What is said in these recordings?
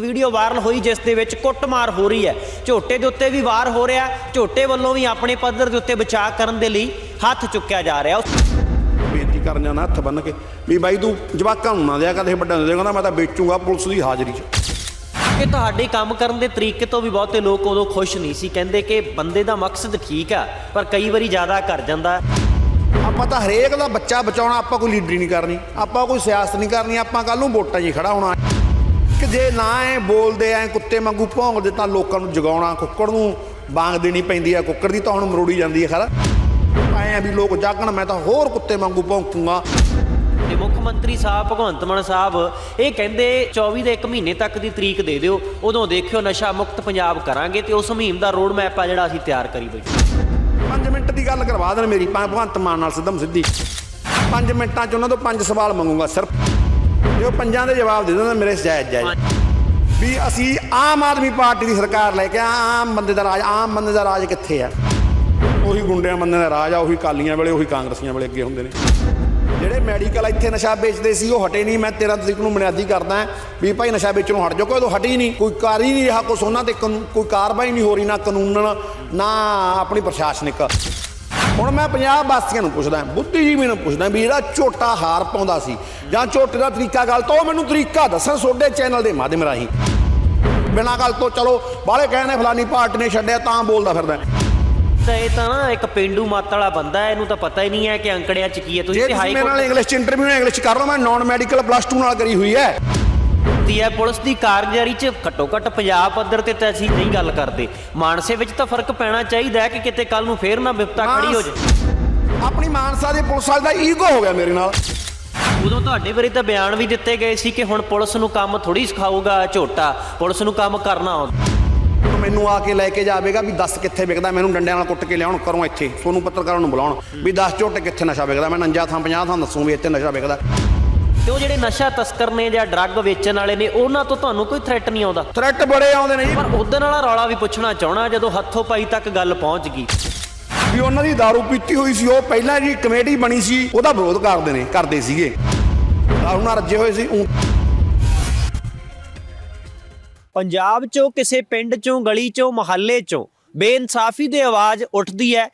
Video viral ਹੋਈ ਜਿਸ ਦੇ ਵਿੱਚ ਕੁੱਟਮਾਰ ਹੋ ਰਹੀ ਹੈ। ਝੋਟੇ ਦੇ ਉੱਤੇ ਵੀ ਵਾਰ ਹੋ ਰਿਹਾ। ਝੋਟੇ ਵੱਲੋਂ ਵੀ ਆਪਣੇ ਪੱਧਰ ਦੇ ਉੱਤੇ ਬਚਾਅ ਕਰਨ ਦੇ ਲਈ ਹੱਥ ਚੁੱਕਿਆ ਜਾ ਰਿਹਾ। ਬੇਨਤੀ ਕਰਨ ਜਾਣਾ ਹੱਥ ਬੰਨ ਕੇ। ਵੀ ਬਾਈ ਤੂੰ ਜਵਾਕਾਂ ਨੂੰ ਨਾ ਦਿਆ ਕਦੇ ਵੱਡਿਆਂ ਨੂੰ ਕਹਿੰਦਾ ਮੈਂ ਤਾਂ ਵੇਚੂਗਾ ਪੁਲਿਸ ਦੀ ਹਾਜ਼ਰੀ 'ਚ। ਕਿ ਤੁਹਾਡੇ ਕੰਮ ਕਰਨ ਦੇ ਤਰੀਕੇ ਤੋਂ ਵੀ ਬਹੁਤੇ ਲੋਕ ਉਦੋਂ ਖੁਸ਼ ਨਹੀਂ ਸੀ। ਕਹਿੰਦੇ ਕਿ ਬੰਦੇ ਦਾ ਮਕਸਦ ਠੀਕ ਆ ਪਰ ਕਈ ਵਾਰੀ ਜ਼ਿਆਦਾ ਕਰ ਜਾਂਦਾ। ਆਪਾਂ ਤਾਂ ਹਰੇਕ ਦਾ ਬੱਚਾ ਬਚਾਉਣਾ ਆਪਾਂ ਕੋਈ ਲੀਡਰੀ ਨਹੀਂ ਕਰਨੀ। ਆਪਾਂ ਕੋਈ ਸਿਆਸਤ ਨਹੀਂ ਕਰਨੀ ਆਪਾਂ ਕੱਲ ਨੂੰ ਵੋਟਾਂ 'ਚ ਖੜਾ ਹੋਣਾ। ਕਿ ਜੇ ਨਾ ਐ ਬੋਲਦੇ ਐ ਕੁੱਤੇ ਵਾਂਗੂ ਭੌਂਕਦੇ ਤਾਂ ਲੋਕਾਂ ਨੂੰ ਜਗਾਉਣਾ ਕੁੱਕੜ ਨੂੰ ਬਾਂਗ ਦੇਣੀ ਪੈਂਦੀ ਆ। ਕੁੱਕੜ ਦੀ ਤਾਂ ਹੁਣ ਮਰੋੜੀ ਜਾਂਦੀ ਹੈ ਖਰਾ। ਐ ਵੀ ਲੋਕ ਜਾਗਣ ਮੈਂ ਤਾਂ ਹੋਰ ਕੁੱਤੇ ਵਾਂਗੂ ਭੌਂਕੂਗਾ। ਤੇ ਮੁੱਖ ਮੰਤਰੀ ਸਾਹਿਬ ਭਗਵੰਤ ਮਾਨ ਸਾਹਿਬ ਇਹ ਕਹਿੰਦੇ 24 ਦੇ 1 ਮਹੀਨੇ ਤੱਕ ਦੀ ਤਰੀਕ ਦੇ ਦਿਓ ਉਦੋਂ ਦੇਖਿਓ ਨਸ਼ਾ ਮੁਕਤ ਪੰਜਾਬ ਕਰਾਂਗੇ ਤੇ ਉਸ ਮੁਹਿੰਮ ਦਾ ਰੋਡ ਮੈਪ ਆ ਜਿਹੜਾ ਅਸੀਂ ਤਿਆਰ ਕਰੀ ਬੈਠੇ 5 ਮਿੰਟ ਦੀ ਗੱਲ ਕਰਵਾ ਦੇਣ ਮੇਰੀ ਭਗਵੰਤ ਮਾਨ ਨਾਲ ਸਿੱਧਮ ਸਿੱਧੀ। 5 ਮਿੰਟਾਂ 'ਚ ਉਹਨਾਂ ਤੋਂ ਪੰਜ ਸਵਾਲ ਮੰਗੂਗਾ ਸਿਰਫ। ਜੇ ਉਹ ਪੰਜਾਂ ਦੇ ਜਵਾਬ ਦੇ ਦਿੰਦਾ, ਮੇਰੇ ਜਾਇਜ਼ ਜਾਇਜ਼। ਵੀ ਅਸੀਂ ਆਮ ਆਦਮੀ ਪਾਰਟੀ ਦੀ ਸਰਕਾਰ ਲੈ ਕੇ ਆਮ ਬੰਦੇ ਦਾ ਰਾਜ, ਆਮ ਬੰਦੇ ਦਾ ਰਾਜ ਕਿੱਥੇ ਆ? ਉਹੀ ਗੁੰਡਿਆਂ ਬੰਦੇ ਦਾ ਰਾਜ ਆ, ਉਹੀ ਕਾਲੀਆਂ ਵੇਲੇ, ਉਹੀ ਕਾਂਗਰਸੀਆਂ ਵੇਲੇ ਅੱਗੇ ਹੁੰਦੇ ਨੇ। ਜਿਹੜੇ ਮੈਡੀਕਲ ਇੱਥੇ ਨਸ਼ਾ ਵੇਚਦੇ ਸੀ, ਉਹ ਹਟੇ ਨਹੀਂ। ਮੈਂ 13 ਤਰੀਕ ਨੂੰ ਬੁਨਿਆਦੀ ਕਰਦਾ ਵੀ ਭਾਈ ਨਸ਼ਾ ਵੇਚਣ ਨੂੰ ਹਟ ਜਾਓ, ਕੋਈ ਉਦੋਂ ਹੀ ਨਹੀਂ। ਕੋਈ ਕਰ ਹੀ ਨਹੀਂ ਰਿਹਾ ਕੁਛ ਉਹਨਾਂ ਤੇ ਕਾਨੂੰ- ਕੋਈ ਕਾਰਵਾਈ ਨਹੀਂ ਹੋ ਰਹੀ ਨਾ ਕਾਨੂੰਨ ਨਾ ਆਪਣੀ ਪ੍ਰਸ਼ਾਸਨਿਕ। ਹੁਣ ਮੈਂ ਪੰਜਾਬ ਵਾਸੀਆਂ ਨੂੰ ਪੁੱਛਦਾ ਬੁੱਧੀਜੀਵੀ ਨੂੰ ਪੁੱਛਦਾ ਵੀ ਜਿਹੜਾ ਝੋਟਾ ਹਾਰ ਪਾਉਂਦਾ ਸੀ ਜਾਂ ਝੋਟੇ ਦਾ ਤਰੀਕਾ ਗੱਲ ਤੋਂ ਮੈਨੂੰ ਤਰੀਕਾ ਦੱਸਣ ਤੁਹਾਡੇ ਚੈਨਲ ਦੇ ਮਾਧਿਅਮ ਰਾਹੀਂ। ਬਿਨਾਂ ਗੱਲ ਤੋਂ ਚਲੋ ਬਾਹਲੇ ਕਹਿੰਦੇ ਫਲਾਨੀ ਪਾਰਟੀ ਨੇ ਛੱਡਿਆ ਤਾਂ ਬੋਲਦਾ ਫਿਰਦਾ। ਤਾਂ ਇਹ ਤਾਂ ਨਾ ਇੱਕ ਪਿੰਡੂ ਮੱਤ ਵਾਲਾ ਬੰਦਾ ਹੈ ਇਹਨੂੰ ਤਾਂ ਪਤਾ ਹੀ ਨਹੀਂ ਹੈ ਕਿ ਅੰਕੜਿਆਂ 'ਚ ਕੀ ਹੈ। ਤੁਸੀਂ ਹਾਈ ਮੇਰੇ ਨਾਲ ਕੋਰਟ ਇੰਗਲਿਸ਼ ਚ ਇੰਟਰਵਿਊ ਇੰਗਲਿਸ਼ ਕਰ ਲਓ ਮੈਂ ਨਾਨ ਮੈਡੀਕਲ ਪਲੱਸ 2 ਨਾਲ ਕਰੀ ਹੋਈ ਹੈ। ਦੀ ਹੈ ਪੁਲਿਸ ਦੀ ਕਾਰਗੁਜ਼ਾਰੀ 'ਚ। ਘੱਟੋ ਘੱਟ ਪੰਜਾਬ ਪੱਧਰ ਤੇ ਤਾਂ ਅਸੀਂ ਨਹੀਂ ਗੱਲ ਕਰਦੇ। ਮਾਨਸੇ ਵਿੱਚ ਤਾਂ ਫ਼ਰਕ ਪੈਣਾ ਚਾਹੀਦਾ ਹੈ ਕਿ ਕਿਤੇ ਕੱਲ ਨੂੰ ਫੇਰ ਨਾ ਵਿਪਤਾ ਖੜੀ ਹੋ ਜਾਏ ਆਪਣੀ ਮਾਨਸਾ ਦੇ ਪੁਲਿਸ ਵਾਲੇ ਦਾ ਈਗੋ ਹੋ ਗਿਆ ਮੇਰੇ ਨਾਲ। ਉਦੋਂ ਤੁਹਾਡੇ ਬਾਰੇ ਤਾਂ ਬਿਆਨ ਵੀ ਦਿੱਤੇ ਗਏ ਸੀ ਕਿ ਹੁਣ ਪੁਲਿਸ ਨੂੰ ਕੰਮ ਥੋੜੀ ਸਿਖਾਊਗਾ ਝੋਟਾ। ਪੁਲਿਸ ਨੂੰ ਕੰਮ ਕਰਨਾ ਆਉਂਦਾ। ਮੈਨੂੰ ਆ ਕੇ ਲੈ ਕੇ ਜਾਵੇਗਾ ਵੀ ਦੱਸ ਕਿੱਥੇ ਵਿਕਦਾ। ਮੈਨੂੰ ਡੰਡਿਆਂ ਨਾਲ ਕੁੱਟ ਕੇ ਲਿਆਉਣ ਕਰੋ ਇੱਥੇ। ਤੁਹਾਨੂੰ ਪੱਤਰਕਾਰਾਂ ਨੂੰ ਬੁਲਾਉਣ ਵੀ ਦੱਸ ਝੋਟੇ ਕਿੱਥੇ ਨਸ਼ਾ ਵਿਕਦਾ। ਮੈਂ 49 ਥਾਂ 50 ਥਾਂ ਦੱਸੂ ਵੀ ਇੱਥੇ ਨਸ਼ਾ ਵਿਕਦਾ। ਤੇ ਉਹ ਜਿਹੜੇ ਨਸ਼ਾ ਤਸਕਰ ਨੇ ਜਾਂ ਡਰੱਗ ਵੇਚਣ ਵਾਲੇ ਨੇ ਉਹਨਾਂ ਤੋਂ ਤੁਹਾਨੂੰ ਕੋਈ ਥ੍ਰੈਟ ਨਹੀਂ ਆਉਂਦਾ? ਥ੍ਰੈਟ ਬੜੇ ਆਉਂਦੇ ਨੇ ਜੀ। ਪਰ ਉਦੋਂ ਵਾਲਾ ਰੌਲਾ ਵੀ ਪੁੱਛਣਾ ਚਾਹਣਾ ਜਦੋਂ ਹੱਥੋਂ ਪਾਈ ਤੱਕ ਗੱਲ ਪਹੁੰਚ ਗਈ। ਵੀ ਉਹਨਾਂ ਦੀ दारू ਪੀਤੀ ਹੋਈ ਸੀ ਉਹ ਪਹਿਲਾਂ ਜੀ ਕਮੇਟੀ ਬਣੀ ਸੀ ਉਹਦਾ ਵਿਰੋਧ ਕਰਦੇ ਨੇ ਕਰਦੇ ਸੀਗੇ। ਦਾਰੂ ਨਾਲ ਰੱਜੇ ਹੋਏ ਸੀ ਪੰਜਾਬ 'ਚੋਂ ਕਿਸੇ ਪਿੰਡ 'ਚੋਂ ਗਲੀ 'ਚੋਂ ਮੁਹੱਲੇ 'ਚੋਂ ਬੇਇਨਸਾਫੀ ਦੀ ਆਵਾਜ਼ ਉੱਠਦੀ ਹੈ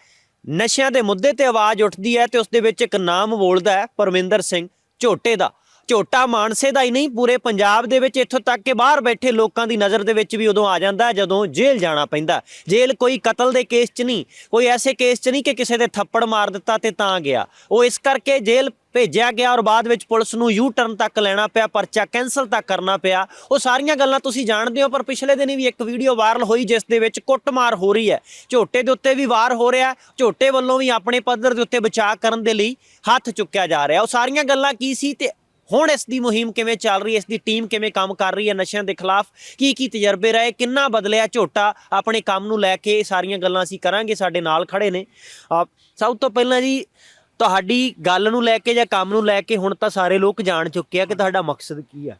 ਨਸ਼ਿਆਂ ਦੇ ਮੁੱਦੇ ਤੇ ਆਵਾਜ਼ ਉੱਠਦੀ ਹੈ ਤੇ ਉਸ ਦੇ ਵਿੱਚ ਇੱਕ ਨਾਮ ਬੋਲਦਾ ਹੈ ਪਰਮਿੰਦਰ ਸਿੰਘ। ਝੋਟੇ ਦਾ ਝੋਟਾ ਮਾਨਸੇ ਦਾ ਹੀ ਨਹੀਂ, ਪੂਰੇ ਪੰਜਾਬ ਦੇ ਵਿੱਚ ਇੱਥੋਂ ਤੱਕ ਕਿ ਬਾਹਰ ਬੈਠੇ ਲੋਕਾਂ ਦੀ ਨਜ਼ਰ ਦੇ ਵਿੱਚ ਵੀ ਉਦੋਂ ਆ ਜਾਂਦਾ ਜਦੋਂ ਜੇਲ੍ਹ ਜਾਣਾ ਪੈਂਦਾ ਜੇਲ੍ਹ ਕੋਈ ਕਤਲ ਦੇ ਕੇਸ 'ਚ ਨਹੀਂ, ਕੋਈ ਐਸੇ ਕੇਸ 'ਚ ਨਹੀਂ ਕਿ ਕਿਸੇ ਦੇ ਥੱਪੜ ਮਾਰ ਦਿੱਤਾ ਤੇ ਤਾਂ ਗਿਆ। ਉਹ ਇਸ ਕਰਕੇ ਜੇਲ੍ਹ ਭੇਜਿਆ ਗਿਆ ਔਰ ਬਾਅਦ ਵਿੱਚ ਪੁਲਿਸ ਨੂੰ ਯੂ ਟਰਨ ਤੱਕ ਲੈਣਾ ਪਿਆ, ਪਰਚਾ ਕੈਨਸਲ ਤੱਕ ਕਰਨਾ ਪਿਆ। ਉਹ ਸਾਰੀਆਂ ਗੱਲਾਂ ਤੁਸੀਂ ਜਾਣਦੇ ਹੋ, ਪਰ ਪਿਛਲੇ ਦਿਨੀ ਵੀ ਇੱਕ ਵੀਡੀਓ ਵਾਇਰਲ ਹੋਈ ਜਿਸ ਦੇ ਵਿੱਚ ਕੁੱਟਮਾਰ ਹੋ ਰਹੀ ਹੈ। ਝੋਟੇ ਦੇ ਉੱਤੇ ਵੀ ਵਾਰ ਹੋ ਰਿਹਾ ਝੋਟੇ ਵੱਲੋਂ ਵੀ ਆਪਣੇ ਪੱਧਰ ਦੇ ਉੱਤੇ ਬਚਾਅ ਕਰਨ ਦੇ ਲਈ ਹੱਥ ਚੁੱਕਿਆ ਜਾ ਰਿਹਾ। ਉਹ ਸਾਰੀਆਂ ਗੱਲਾਂ ਕੀ ਸੀ ਤੇ ਹੁਣ ਇਸ ਦੀ ਮੁਹਿੰਮ ਕਿਵੇਂ ਚੱਲ ਰਹੀ ਹੈ? ਇਸ ਦੀ ਟੀਮ ਕਿਵੇਂ ਕੰਮ ਕਰ ਰਹੀ ਹੈ ਨਸ਼ਿਆਂ ਦੇ ਖਿਲਾਫ? ਕੀ ਕੀ ਤਜਰਬੇ ਰਹੇ? ਕਿੰਨਾ ਬਦਲਿਆ ਝੋਟਾ? ਆਪਣੇ ਕੰਮ ਨੂੰ ਲੈ ਕੇ ਇਹ ਸਾਰੀਆਂ ਗੱਲਾਂ ਅਸੀਂ ਕਰਾਂਗੇ। ਸਾਡੇ ਨਾਲ ਖੜੇ ਨੇ। ਅਹ ਸਭ ਤੋਂ ਪਹਿਲਾਂ ਜੀ, ਤੁਹਾਡੀ ਗੱਲ ਨੂੰ ਲੈ ਕੇ ਜਾਂ ਕੰਮ ਨੂੰ ਲੈ ਕੇ ਹੁਣ ਤਾਂ ਸਾਰੇ ਲੋਕ ਜਾਣ ਚੁੱਕੇ ਆ ਕਿ ਤੁਹਾਡਾ ਮਕਸਦ ਕੀ ਆ?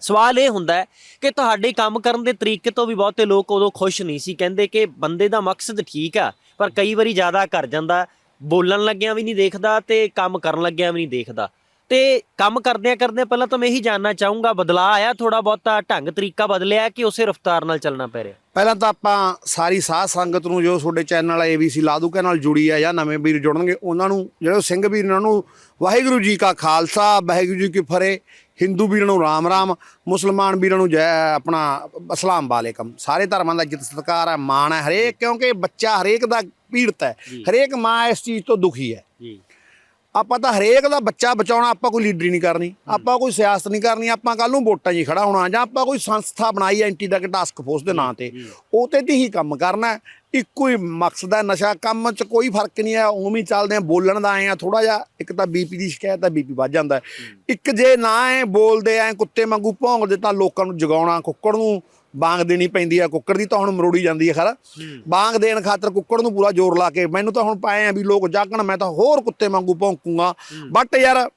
ਸਵਾਲ ਇਹ ਹੁੰਦਾ ਹੈ ਕਿ ਤੁਹਾਡੇ ਕੰਮ ਕਰਨ ਦੇ ਤਰੀਕੇ ਤੋਂ ਵੀ ਬਹੁਤੇ ਲੋਕ ਉਦੋਂ ਖੁਸ਼ ਨਹੀਂ ਸੀ। ਕਹਿੰਦੇ ਕਿ ਬੰਦੇ ਦਾ ਮਕਸਦ ਠੀਕ ਆ, ਪਰ ਕਈ ਵਾਰੀ ਜ਼ਿਆਦਾ ਕਰ ਜਾਂਦਾ, ਬੋਲਣ ਲੱਗਿਆਂ ਵੀ ਨਹੀਂ ਦੇਖਦਾ ਤੇ ਕੰਮ ਕਰਨ ਲੱਗਿਆਂ ਵੀ ਨਹੀਂ ਦੇਖਦਾ। ਤੇ ਕੰਮ ਕਰਦਿਆਂ ਕਰਦਿਆਂ ਪਹਿਲਾਂ ਤਾਂ ਮੈਂ ਇਹੀ ਜਾਨਣਾ ਚਾਹੂੰਗਾ ਬਦਲਾਅ ਆਇਆ ਥੋੜਾ ਬਹੁਤਾ ਢੰਗ ਤਰੀਕਾ ਬਦਲਿਆ ਕਿ ਉਸੇ ਰਫ਼ਤਾਰ ਨਾਲ ਚੱਲਣਾ ਪੈ ਰਿਹਾ? ਪਹਿਲਾਂ ਤਾਂ ਆਪਾਂ ਸਾਰੀ ਸਾਧ ਸੰਗਤ ਨੂੰ ਜੋ ਤੁਹਾਡੇ ਚੈਨਲ ABC ਲਾਦੂਕੇ ਨਾਲ ਜੁੜੀ ਆ ਜਾਂ ਨਵੇਂ ਵੀਰ ਜੁੜਨਗੇ ਉਹਨਾਂ ਨੂੰ ਜਿਹੜੇ ਸਿੰਘ ਵੀਰ ਉਹਨਾਂ ਨੂੰ ਵਾਹਿਗੁਰੂ ਜੀ ਕਾ ਖਾਲਸਾ ਵਾਹਿਗੁਰੂ ਜੀ ਕੀ ਫਤਿਹ ਹਿੰਦੂ ਵੀਰਾਂ ਨੂੰ ਰਾਮ ਰਾਮ ਮੁਸਲਮਾਨ ਵੀਰਾਂ ਨੂੰ ਜੈ ਆਪਣਾ ਅਸਲਾਮ ਵਾਲੇਕਮ। ਸਾਰੇ ਧਰਮਾਂ ਦਾ ਇੱਜ਼ਤ ਸਤਿਕਾਰ ਹੈ ਮਾਣ ਹੈ ਹਰੇਕ ਕਿਉਂਕਿ ਬੱਚਾ ਹਰੇਕ ਦਾ ਪੀੜਤ ਹੈ ਹਰੇਕ ਮਾਂ ਇਸ ਚੀਜ਼ ਤੋਂ ਦੁਖੀ ਹੈ। ਜੀ। ਆਪਾਂ ਤਾਂ ਹਰੇਕ ਦਾ ਬੱਚਾ ਬਚਾਉਣਾ ਆਪਾਂ ਕੋਈ ਲੀਡਰੀ ਨਹੀਂ ਕਰਨੀ ਆਪਾਂ ਕੋਈ ਸਿਆਸਤ ਨਹੀਂ ਕਰਨੀ ਆਪਾਂ ਕੱਲ ਨੂੰ ਵੋਟਾਂ 'ਚ ਹੀ ਖੜਾ ਹੋਣਾ ਜਾਂ ਆਪਾਂ ਕੋਈ ਸੰਸਥਾ ਬਣਾਈ ਐਂਟੀ ਦਾ ਟਾਸਕ ਫੋਰਸ ਦੇ ਨਾਂ ਤੇ ਉਹ ਤੇ ਹੀ ਕੰਮ ਕਰਨਾ। ਇੱਕੋ ਹੀ ਮਕਸਦ ਹੈ ਨਸ਼ਾ ਕੰਮ 'ਚ ਕੋਈ ਫ਼ਰਕ ਨਹੀਂ ਹੈ ਉਵੇਂ ਹੀ ਚੱਲਦੇ ਆ ਬੋਲਣ ਦਾ ਆਏ ਆ ਥੋੜਾ ਜਿਹਾ ਇੱਕ ਤਾਂ ਬੀਪੀ ਦੀ ਸ਼ਿਕਾਇਤ ਹੈ ਬੀਪੀ ਵੱਧ ਜਾਂਦਾ। ਇੱਕ ਜੇ ਨਾ ਐ ਬੋਲਦੇ ਐ ਕੁੱਤੇ ਵਾਂਗੂ ਭੌਂਕਦੇ ਤਾਂ ਲੋਕਾਂ ਨੂੰ ਜਗਾਉਣਾ ਕੁੱਕੜ ਨੂੰ ਬਾਂਗ ਦੇਣੀ ਪੈਂਦੀ ਆ ਕੁੱਕੜ ਦੀ ਤਾਂ ਹੁਣ ਮਰੋੜੀ ਜਾਂਦੀ ਹੈ ਖਰਾ। ਬਾਂਗ ਦੇਣ ਖਾਤਰ ਕੁੱਕੜ ਨੂੰ ਪੂਰਾ ਜ਼ੋਰ ਲਾ ਕੇ ਮੈਨੂੰ ਤਾਂ ਹੁਣ ਪਾਏ ਆ ਵੀ ਲੋਕ ਜਾਗਣ ਮੈਂ ਤਾਂ ਹੋਰ ਕੁੱਤੇ ਵਾਂਗੂ ਭੌਂਕੂਗਾ। ਬਟ ਯਾਰ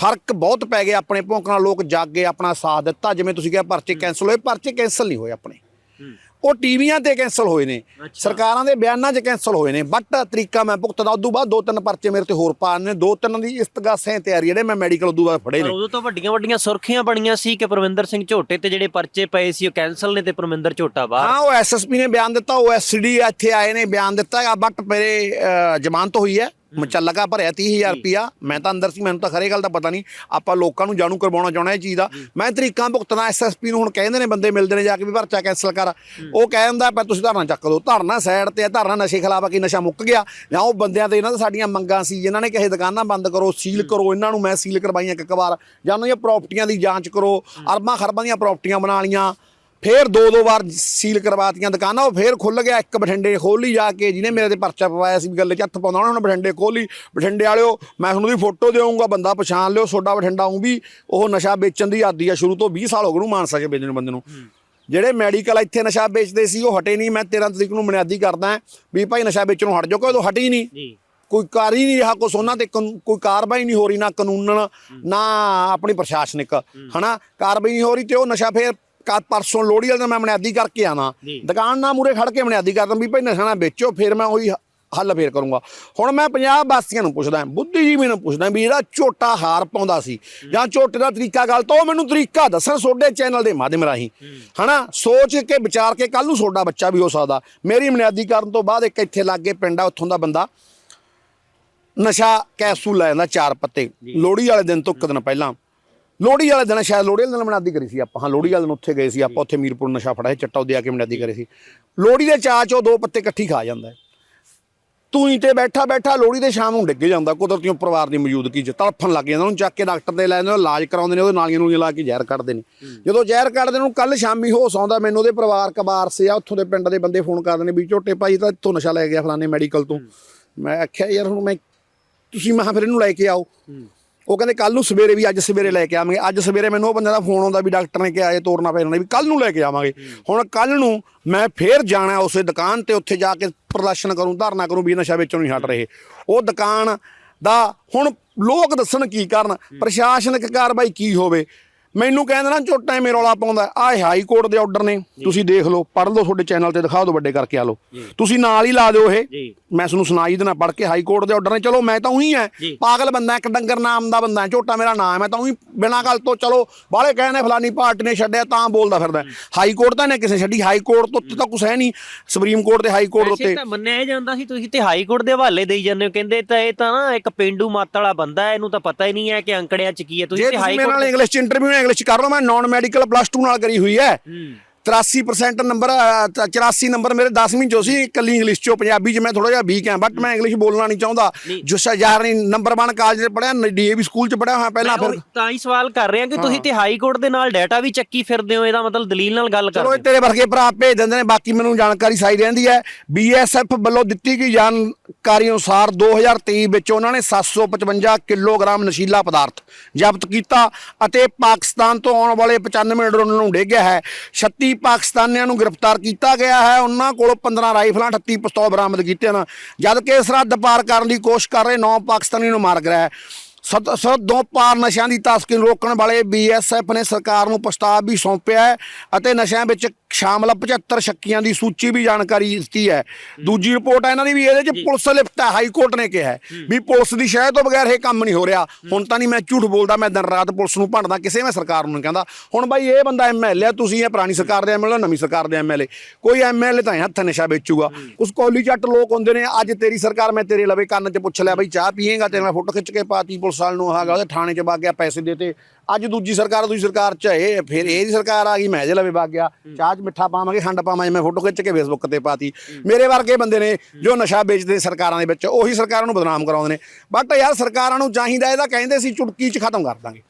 ਫ਼ਰਕ ਬਹੁਤ ਪੈ ਗਿਆ ਆਪਣੇ ਭੌਂਕਣ ਲੋਕ ਜਾਗੇ ਆਪਣਾ ਸਾਥ ਦਿੱਤਾ ਜਿਵੇਂ ਤੁਸੀਂ ਕਿਹਾ ਪਰਚੇ ਕੈਨਸਲ ਹੋਏ ਪਰਚੇ ਕੈਨਸਲ ਨਹੀਂ ਹੋਏ ਆਪਣੇ। ਉਹ ਟੀਵੀਆਂ ਤੇ ਕੈਨਸਲ ਹੋਏ ਨੇ। ਸਰਕਾਰਾਂ ਦੇ ਬਿਆਨਾਂ 'ਚ ਕੈਨਸਲ ਹੋਏ ਨੇ। ਬਟ ਤਰੀਕਾ ਮੈਂ ਭੁਗਤਦਾ ਉਦੋਂ ਬਾਅਦ ਦੋ ਤਿੰਨ ਪਰਚੇ ਮੇਰੇ ਤੇ ਹੋਰ ਪਾਣ ਨੇ। ਦੋ ਤਿੰਨ ਦੀ ਇਸਤਗਾਸੇ ਤਿਆਰੀ ਜਿਹੜੇ ਮੈਂ ਮੈਡੀਕਲ ਉਦੋਂ ਬਾਅਦ ਫੜੇ ਨੇ। ਉਦੋਂ ਤਾਂ ਵੱਡੀਆਂ ਵੱਡੀਆਂ ਸੁਰਖੀਆਂ ਬਣੀਆਂ ਸੀ ਕਿ ਪਰਮਿੰਦਰ ਸਿੰਘ ਝੋਟੇ ਤੇ ਜਿਹੜੇ ਪਰਚੇ ਪਏ ਸੀ ਉਹ ਕੈਨਸਲ ਨੇ ਤੇ ਪਰਮਿੰਦਰ ਝੋਟਾ ਬਾਹਰ। ਹਾਂ ਉਹ ਐਸਐਸਪੀ ਨੇ ਬਿਆਨ ਦਿੱਤਾ ਉਹ ਐਸਡੀ ਇੱਥੇ ਆਏ ਨੇ ਬਿਆਨ ਦਿੱਤਾ ਬਟ ਮੇਰੇ ਜ਼ਮਾਨਤ ਹੋਈ ਹੈ। ਮੁਚੱਲਕਾ ਭਰਿਆ 30000 ਰੁਪਿਆ ਮੈਂ ਤਾਂ ਅੰਦਰ ਸੀ ਮੈਨੂੰ ਤਾਂ ਖਰੇ ਗੱਲ ਦਾ ਪਤਾ ਨਹੀਂ। ਆਪਾਂ ਲੋਕਾਂ ਨੂੰ ਜਾਣੂ ਕਰਵਾਉਣਾ ਚਾਹੁੰਦਾ ਇਹ ਚੀਜ਼ ਦਾ। ਮੈਂ ਤਰੀਕਾਂ ਭੁਗਤਣਾ ਐਸਐਸਪੀ ਨੂੰ ਹੁਣ ਕਹਿੰਦੇ ਨੇ ਬੰਦੇ ਮਿਲਦੇ ਨੇ ਜਾ ਕੇ ਵੀ ਪਰਚਾ ਕੈਨਸਲ ਕਰ। ਉਹ ਕਹਿੰਦਾ ਪਾ ਤੁਸੀਂ ਧਰਨਾ ਚੱਕ ਦਿਓ ਧਰਨਾ ਸਾਈਡ ਤੇ ਆ ਧਰਨਾ ਨਸ਼ੇ ਖਿਲਾਫ ਆ ਕਿ ਨਸ਼ਾ ਮੁੱਕ ਗਿਆ? ਜਾਂ ਉਹ ਬੰਦਿਆਂ ਤੇ ਇਹਨਾਂ ਦਾ ਸਾਡੀਆਂ ਮੰਗਾਂ ਸੀ ਜਿਨ੍ਹਾਂ ਨੇ ਕਹੇ ਦੁਕਾਨਾਂ ਬੰਦ ਕਰੋ ਸੀਲ ਕਰੋ ਇਹਨਾਂ ਨੂੰ ਮੈਂ ਸੀਲ ਕਰਵਾਈਆਂ ਇੱਕ ਇੱਕ ਵਾਰ। ਜਾਂ ਉਹਨਾਂ ਦੀਆਂ ਪ੍ਰਾਪਰਟੀਆਂ ਦੀ ਜਾਂਚ ਕਰੋ ਅਰਬਾਂ ਖਰਬਾਂ ਦੀਆਂ ਪ੍ਰਾਪਰਟੀਆਂ ਬਣਾ ਲੀਆਂ ਫੇਰ ਦੋ ਦੋ ਵਾਰ ਸੀਲ ਕਰਵਾਤੀਆਂ ਦੁਕਾਨਾਂ ਉਹ ਫੇਰ ਖੁੱਲ ਗਿਆ ਇੱਕ ਬਠਿੰਡੇ ਖੋਲੀ ਜਾ ਕੇ ਜਿਹਨੇ ਮੇਰੇ ਤੇ ਪਰਚਾ ਪਵਾਇਆ ਸੀ ਵੀ ਗੱਲੇ 'ਚ ਹੱਥ ਪਾਉਂਦਾ ਉਹਨਾਂ ਨੇ ਬਠਿੰਡੇ ਖੋਲੀ ਬਠਿੰਡੇ ਵਾਲਿਓ ਮੈਂ ਤੁਹਾਨੂੰ ਦੀ ਫੋਟੋ ਦੇਵਾਂਗਾ ਬੰਦਾ ਪਛਾਣ ਲਿਓ ਸੋਡਾ ਬਠਿੰਡਾ ਉਹ ਵੀ ਉਹ ਨਸ਼ਾ ਵੇਚਣ ਦੀ ਆਦੀ ਆ ਸ਼ੁਰੂ ਤੋਂ 20 ਸਾਲ ਹੋ ਗਏ ਨੂੰ ਮਾਨਸਾ ਕੇ ਵੇਚਣ ਬੰਦੇ ਨੂੰ। ਜਿਹੜੇ ਮੈਡੀਕਲ ਇੱਥੇ ਨਸ਼ਾ ਵੇਚਦੇ ਸੀ ਉਹ ਹਟੇ ਨਹੀਂ ਮੈਂ 13 ਤਰੀਕ ਨੂੰ ਬੁਨਿਆਦੀ ਕਰਦਾ ਵੀ ਭਾਈ ਨਸ਼ਾ ਵੇਚਣੋਂ ਹਟ ਜਾਓ ਕੋਈ ਉਦੋਂ ਹਟੀ ਨਹੀਂ। ਜੀ। ਕੋਈ ਕਰ ਹੀ ਨਹੀਂ ਰਿਹਾ ਕੁਛ ਉਹਨਾਂ ਤੇ ਕੋਈ ਕਾਰਵਾਈ ਨਹੀਂ ਹੋ ਰਹੀ ਨਾ ਕਾਨੂੰਨਨ ਨਾ ਆਪਣੀ ਪ੍ਰਸ਼ਾਸਨਿਕ ਹਨਾ? ਕਾਰਵਾਈ ਨਹੀਂ ਹੋ ਰਹੀ ਤੇ ਉਹ ਨਸ਼ਾ ਫੇਰ ਕਾ ਪਰਸੋਂ ਲੋਹੜੀ ਵਾਲੇ ਦਿਨ ਮੈਂ ਬੁਨਿਆਦੀ ਕਰਕੇ ਆਣਾ ਜੀ। ਦੁਕਾਨ ਨਾਲ ਮੂਰੇ ਖੜ ਕੇ ਬੁਨਿਆਦੀ ਕਰਦਾ ਵੀ ਭਾਈ ਨਸ਼ਾ ਨਾ ਵੇਚੋ ਫਿਰ ਮੈਂ ਉਹੀ ਹੱਲ ਫੇਰ ਕਰੂੰਗਾ। ਹੁਣ ਮੈਂ ਪੰਜਾਬ ਵਾਸੀਆਂ ਨੂੰ ਪੁੱਛਦਾ ਬੁੱਧੀਜੀਵੀ ਨੂੰ ਪੁੱਛਦਾ ਵੀ ਜਿਹੜਾ ਝੋਟਾ ਹਾਰ ਪਾਉਂਦਾ ਸੀ ਜਾਂ ਝੋਟੇ ਦਾ ਤਰੀਕਾ ਗੱਲ ਤਾਂ ਉਹ ਮੈਨੂੰ ਤਰੀਕਾ ਦੱਸਣ ਤੁਹਾਡੇ ਚੈਨਲ ਦੇ ਮਾਧਿਅਮ ਰਾਹੀਂ। ਹਨਾ? ਸੋਚ ਕੇ ਵਿਚਾਰ ਕੇ ਕੱਲ ਨੂੰ ਤੁਹਾਡਾ ਬੱਚਾ ਵੀ ਹੋ ਸਕਦਾ। ਮੇਰੀ ਬੁਨਿਆਦੀ ਕਰਨ ਤੋਂ ਬਾਅਦ ਇੱਕ ਇੱਥੇ ਲਾਗੇ ਪਿੰਡ ਆ ਉੱਥੋਂ ਦਾ ਬੰਦਾ ਨਸ਼ਾ ਕੈਪਸੂਲ ਲੈ ਜਾਂਦਾ ਚਾਰ ਪੱਤੇ। ਲੋਹੜੀ ਵਾਲੇ ਦਿਨ ਤੋਂ ਇੱਕ ਦਿਨ ਪਹਿਲਾਂ। ਲੋਹੜੀ ਵਾਲੇ ਦਿਨ ਸ਼ਾਇਦ ਲੋਹੜੀ ਵਾਲੇ ਦਿਨ ਮਨਾਦੀ ਕਰੀ ਸੀ ਆਪਾਂ। ਹਾਂ ਲੋਹੜੀ ਵਾਲੇ ਦਿਨ ਉੱਥੇ ਗਏ ਸੀ ਆਪਾਂ ਉੱਥੇ ਮੀਰਪੁਰ ਨਸ਼ਾ ਫੜਿਆ ਸੀ, ਚੱਟਾ ਉਹਦੇ ਆ ਕੇ ਮਨਾਦੀ ਕਰੀ ਸੀ। ਲੋਹੜੀ ਦੇ ਚਾਅ 'ਚ ਦੋ ਪੱਤੇ ਇਕੱਠੀ ਖਾ ਜਾਂਦਾ ਹੈ। ਤੂੰ ਹੀ ਤੇ ਬੈਠਾ ਬੈਠਾ ਲੋਹੜੀ ਦੇ ਸ਼ਾਮ ਨੂੰ ਡਿੱਗ ਜਾਂਦਾ ਕੁਦਰਤੀਓ ਪਰਿਵਾਰ ਦੀ ਮੌਜੂਦਗੀ 'ਚ ਤੜਫਣ ਲੱਗ ਜਾਂਦਾ ਉਹਨੂੰ ਚੱਕ ਕੇ ਡਾਕਟਰ ਦੇ ਲੈ ਜਾਂਦੇ ਉਹ ਇਲਾਜ ਕਰਾਉਂਦੇ ਨੇ ਉਹਦੇ ਨਾਲੀਆਂ ਨੂੰ ਲਾ ਕੇ ਜ਼ਹਿਰ ਕੱਢਦੇ ਨੇ। ਜਦੋਂ ਜ਼ਹਿਰ ਕੱਢਦੇ ਨੂੰ ਕੱਲ ਸ਼ਾਮੀ ਹੋਸ ਆਉਂਦਾ ਮੈਨੂੰ ਉਹਦੇ ਪਰਿਵਾਰ ਕਬਾਰ ਸੇ ਆ ਉੱਥੋਂ ਦੇ ਪਿੰਡ ਦੇ ਬੰਦੇ ਫੋਨ ਕਰਦੇ ਨੇ ਵੀ ਝੋਟੇ ਭਾਈ ਤਾਂ ਇੱਥੋਂ ਨਸ਼ਾ ਲੈ ਗਿਆ ਫਲਾਣੇ ਮੈਡੀਕਲ ਤੋਂ। ਮੈਂ ਆਖਿਆ ਯਾਰ ਹੁਣ ਮੈਂ ਤੁਸੀਂ ਮੈਂ ਕਿਹਾ ਫਿਰ ਇਹਨੂੰ ਲੈ ਕੇ ਆਓ। ਉਹ ਕਹਿੰਦੇ ਕੱਲ ਨੂੰ ਸਵੇਰੇ ਵੀ ਅੱਜ ਸਵੇਰੇ ਲੈ ਕੇ ਆਵਾਂਗੇ। ਅੱਜ ਸਵੇਰੇ ਮੈਨੂੰ ਉਹ ਬੰਦੇ ਦਾ ਫੋਨ ਆਉਂਦਾ ਵੀ ਡਾਕਟਰ ਨੇ ਕਿਹਾ ਇਹ ਤੋਰਨਾ ਪੈਣਾ ਵੀ ਕੱਲ ਨੂੰ ਲੈ ਕੇ ਆਵਾਂਗੇ। ਹੁਣ ਕੱਲ ਨੂੰ ਮੈਂ ਫੇਰ ਜਾਣਾ ਉਸੇ ਦੁਕਾਨ ਤੇ ਉੱਥੇ ਜਾ ਕੇ ਪ੍ਰਦਰਸ਼ਨ ਕਰੂੰ ਧਰਨਾ ਕਰੂੰ ਵੀ ਨਸ਼ਾ ਵੇਚਣੋਂ ਨਹੀਂ ਹਟ ਰਹੇ। ਉਹ ਦੁਕਾਨ ਦਾ ਹੁਣ ਲੋਕ ਦੱਸਣ ਕੀ ਕਰਨ? ਪ੍ਰਸ਼ਾਸਨਿਕ ਕਾਰਵਾਈ ਕੀ ਹੋਵੇ? ਮੈਨੂੰ ਕਹਿੰਦੇ ਨਾ ਝੋਟਾ ਐਵੇਂ ਰੌਲਾ ਪਾਉਂਦਾ। ਆ ਹਾਈ ਕੋਰਟ ਦੇ ਆਰਡਰ ਨੇ। ਤੁਸੀਂ ਦੇਖ ਲਓ ਪੜ੍ਹ ਲਓ ਤੁਹਾਡੇ ਚੈਨਲ ਤੇ ਦਿਖਾ ਦਿਓ ਵੱਡੇ ਕਰਕੇ ਆ ਲਓ। ਤੁਸੀਂ ਨਾਲ ਹੀ ਲਾ ਦਿਓ ਇਹ। ਮੈਂ ਤੁਹਾਨੂੰ ਸੁਣਾਈ ਦੇਣਾ ਪੜ੍ਹ ਕੇ ਹਾਈ ਕੋਰਟ ਦੇ ਆਰਡਰ ਨੇ। ਚਲੋ ਮੈਂ ਤਾਂ ਉਹੀ ਐ। ਪਾਗਲ ਬੰਦਾ ਇੱਕ ਡੰਗਰ ਨਾਮ ਦਾ ਬੰਦਾ ਝੋਟਾ ਮੇਰਾ ਨਾਮ ਹੈ ਮੈਂ ਤਾਂ ਉਹੀ ਬਿਨਾਂ ਗੱਲ ਤੋਂ ਚਲੋ ਬਾਹਲੇ ਕਹਿੰਦੇ ਫਲਾਨੀ ਪਾਰਟੀ ਨੇ ਛੱਡਿਆ ਤਾਂ ਬੋਲਦਾ ਫਿਰਦਾ ਹਾਈ ਕੋਰਟ ਤਾਂ ਨੇ ਕਿਸੇ ਛੱਡੀ। ਹਾਈ ਕੋਰਟ ਤੋਂ ਉੱਤੇ ਤਾਂ ਕੁਛ ਹੈ ਨਹੀਂ ਸੁਪਰੀਮ ਕੋਰਟ ਤੇ ਹਾਈ ਕੋਰਟ ਉੱਤੇ। ਤਾਂ ਮੰਨਿਆ ਜਾਂਦਾ ਸੀ ਤੁਸੀਂ ਤੇ ਹਾਈ ਕੋਰਟ ਦੇ ਹਵਾਲੇ ਦੇਈ ਜਾਂਦੇ ਹੋ। ਕਹਿੰਦੇ ਤਾਂ ਇਹ ਤਾਂ ਨਾ ਇੱਕ ਪਿੰਡੂ ਮੱਤ ਵਾਲਾ ਬੰਦਾ ਇਹਨੂੰ ਤਾਂ ਪਤਾ ਹੀ ਨਹੀਂ ਹੈ ਕਿ ਅੰਕੜਿਆਂ 'ਚ ਕੀ ਹੈ ਤੁਸੀਂ ਤੇ ਹਾਈ ਮੇਰੇ ਨਾਲ ਕੋਰਟ ਇੰਗਲਿਸ਼ ਚ ਇੰਟਰਵਿਊ ਇੰਗਲਿਸ਼ ਕਰ ਲਓ ਮੈਂ ਨਾਨ ਮੈਡੀਕਲ ਪਲੱਸ 2 ਨਾਲ ਕਰੀ ਹੋਈ ਹੈ। 83% ਨੰਬਰ ਅ, ਤ- 84 ਨੰਬਰ ਮੇਰੇ 10ਵੀਂ ਚੋਂ ਸੀ ਇਕੱਲੀ ਇੰਗਲਿਸ਼ ਚੋਂ ਪੰਜਾਬੀ ਚ ਮੈਂ ਥੋੜਾ ਜਿਹਾ ਵੀਕ ਹਾਂ ਬਟ ਮੈਂ ਇੰਗਲਿਸ਼ ਬੋਲਣਾ ਨਹੀਂ ਚਾਹੁੰਦਾ। ਨਹੀਂ। ਜੋ ਸ਼ਾਹਜਾਰ ਨਹੀਂ ਨੰਬਰ 1 ਕਾਲਜ ਦੇ ਪੜਿਆ ਡੀਏਵੀ ਸਕੂਲ ਚ ਪੜਿਆ ਹੋਇਆ ਪਹਿਲਾਂ ਫਿਰ। ਤਾਂ ਹੀ ਸਵਾਲ ਕਰ ਰਿਹਾ ਕਿ ਤੁਸੀਂ ਤੇ ਹਾਈ ਕੋਰਟ ਦੇ ਨਾਲ ਡਾਟਾ ਵੀ ਚੱਕੀ ਫਿਰਦੇ ਹੋ ਇਹਦਾ ਮਤਲਬ ਦਲੀਲ ਨਾਲ ਗੱਲ ਚਲੋ ਕਰਦੇ ਇਹ ਤੇਰੇ ਵਰਗੇ ਭਰਾ ਭੇਜ ਦਿੰਦੇ ਨੇ ਬਾਕੀ ਮੈਨੂੰ ਜਾਣਕਾਰੀ ਸਾਈ ਰਹਿੰਦੀ ਹੈ। ਬੀਐਸਐਫ ਵੱਲੋਂ ਦਿੱਤੀ ਗਈ ਜਾਣਕਾਰੀ ਅਨੁਸਾਰ 2023 ਵਿੱਚ ਉਹਨਾਂ ਨੇ 755 ਕਿਲੋਗ੍ਰਾਮ ਨਸ਼ੀਲਾ ਪਦਾਰਥ ਜ਼ਬਤ ਕੀਤਾ ਅਤੇ ਪਾਕਿਸਤਾਨ ਤੋਂ ਆਉਣ ਵਾਲੇ 95 ਡਰੋਨਾਂ ਨੂੰ ਡੇਗਿਆ ਹੈ। 36 ਪਾਕਿਸਤਾਨੀਆਂ ਨੂੰ ਗ੍ਰਿਫਤਾਰ ਕੀਤਾ ਗਿਆ ਹੈ। ਉਹਨਾਂ ਕੋਲੋਂ 15 ਰਾਈਫਲਾਂ 38 ਪਿਸਤੌਲ ਬਰਾਮਦ ਕੀਤੇ ਹਨ। ਜਦ ਕਿ ਸਰਹੱਦ ਪਾਰ ਕਰਨ ਦੀ ਕੋਸ਼ਿਸ਼ ਕਰ ਰਹੇ 9 ਪਾਕਿਸਤਾਨੀ ਨੂੰ ਮਾਰ ਗਿਆ ਹੈ ਸਦ ਸਰਹੱਦੋਂ ਪਾਰ ਨਸ਼ਿਆਂ ਦੀ ਤਸਕਰੀ ਨੂੰ ਰੋਕਣ ਵਾਲੇ ਬੀਐਸਐਫ ਨੇ ਸਰਕਾਰ ਨੂੰ ਪ੍ਰਸਤਾਵ ਵੀ ਸੌਂਪਿਆ ਹੈ ਅਤੇ ਨਸ਼ਿਆਂ ਵਿੱਚ ਸ਼ਾਮਲ 75 ਸ਼ੱਕੀਆਂ ਦੀ ਸੂਚੀ ਵੀ ਜਾਣਕਾਰੀ ਦਿੱਤੀ ਹੈ। ਦੂਜੀ ਰਿਪੋਰਟ ਹੈ ਇਹਨਾਂ ਦੀ ਵੀ ਇਹਦੇ 'ਚ ਪੁਲਿਸ ਲਿਪਟ ਹੈ ਹਾਈ ਕੋਰਟ ਨੇ ਕਿਹਾ ਵੀ ਪੁਲਿਸ ਦੀ ਸ਼ਹਿ ਤੋਂ ਬਗੈਰ ਇਹ ਕੰਮ ਨਹੀਂ ਹੋ ਰਿਹਾ। ਹੁਣ ਤਾਂ ਨਹੀਂ ਮੈਂ ਝੂਠ ਬੋਲਦਾ ਮੈਂ ਦਿਨ ਰਾਤ ਪੁਲਿਸ ਨੂੰ ਭੰਡਦਾ ਕਿਸੇ ਮੈਂ ਸਰਕਾਰ ਨੂੰ ਨਹੀਂ ਕਹਿੰਦਾ। ਹੁਣ ਬਾਈ ਇਹ ਬੰਦਾ ਐਮਐਲਏ ਆ ਤੁਸੀਂ ਇਹ ਪੁਰਾਣੀ ਸਰਕਾਰ ਦੇ ਐਮਐਲਏ ਨਵੀਂ ਸਰਕਾਰ ਦੇ ਐਮਐਲਏ ਕੋਈ ਐਮਐਲਏ ਤਾਂ ਹੱਥ ਨਸ਼ਾ ਵੇਚੂਗਾ। ਉਸ ਕੋਲੀ ਚੱਟ ਲੋਕ ਹੁੰਦੇ ਨੇ ਅੱਜ ਤੇਰੀ ਸਰਕਾਰ ਮੈਂ ਤੇਰੇ ਲਵੇ ਕੰਨ 'ਚ ਪੁੱਛ ਲਿਆ ਬਈ ਚਾਹ ਪੀਏਗਾ ਤੇ ਮੈਂ ਫੋਟੋ ਖਿੱਚ ਕੇ ਪਾਤੀ ਪੁਲਿਸ ਵਾਲ ਨੂੰ ਆਗਾ ਉਹਦੇ ਥਾਣੇ 'ਚ ਵਗ ਗਿਆ ਪੈਸੇ ਦੇਤੇ ਅੱਜ ਦੂਜੀ ਸਰਕਾਰ ਦੂਜੀ ਸਰਕਾਰ 'ਚ ਇਹ ਫਿਰ ਇਹਦੀ ਸਰਕਾਰ ਆ ਗਈ ਮੈਂ ਜੇ ਲਵੇ ਵਗ ਗਿਆ ਚਾਹ 'ਚ ਮਿੱਠਾ ਪਾਵਾਂਗੇ ਖੰਡ ਪਾਵਾਂਗੇ ਮੈਂ ਫੋਟੋ ਖਿੱਚ ਕੇ ਫੇਸਬੁੱਕ ਤੇ ਪਾਤੀ। ਮੇਰੇ ਵਰਗੇ ਬੰਦੇ ਨੇ ਜੋ ਨਸ਼ਾ ਵੇਚਦੇ ਸਰਕਾਰਾਂ ਦੇ ਵਿੱਚ ਉਹੀ ਸਰਕਾਰਾਂ ਨੂੰ ਬਦਨਾਮ ਕਰਾਉਂਦੇ ਨੇ। ਬਟ ਯਾਰ ਸਰਕਾਰਾਂ ਨੂੰ ਚਾਹੀਦਾ ਇਹਦਾ ਕਹਿੰਦੇ ਸੀ ਚੁਟਕੀ 'ਚ ਖਤਮ ਕਰ ਦਾਂਗੇ।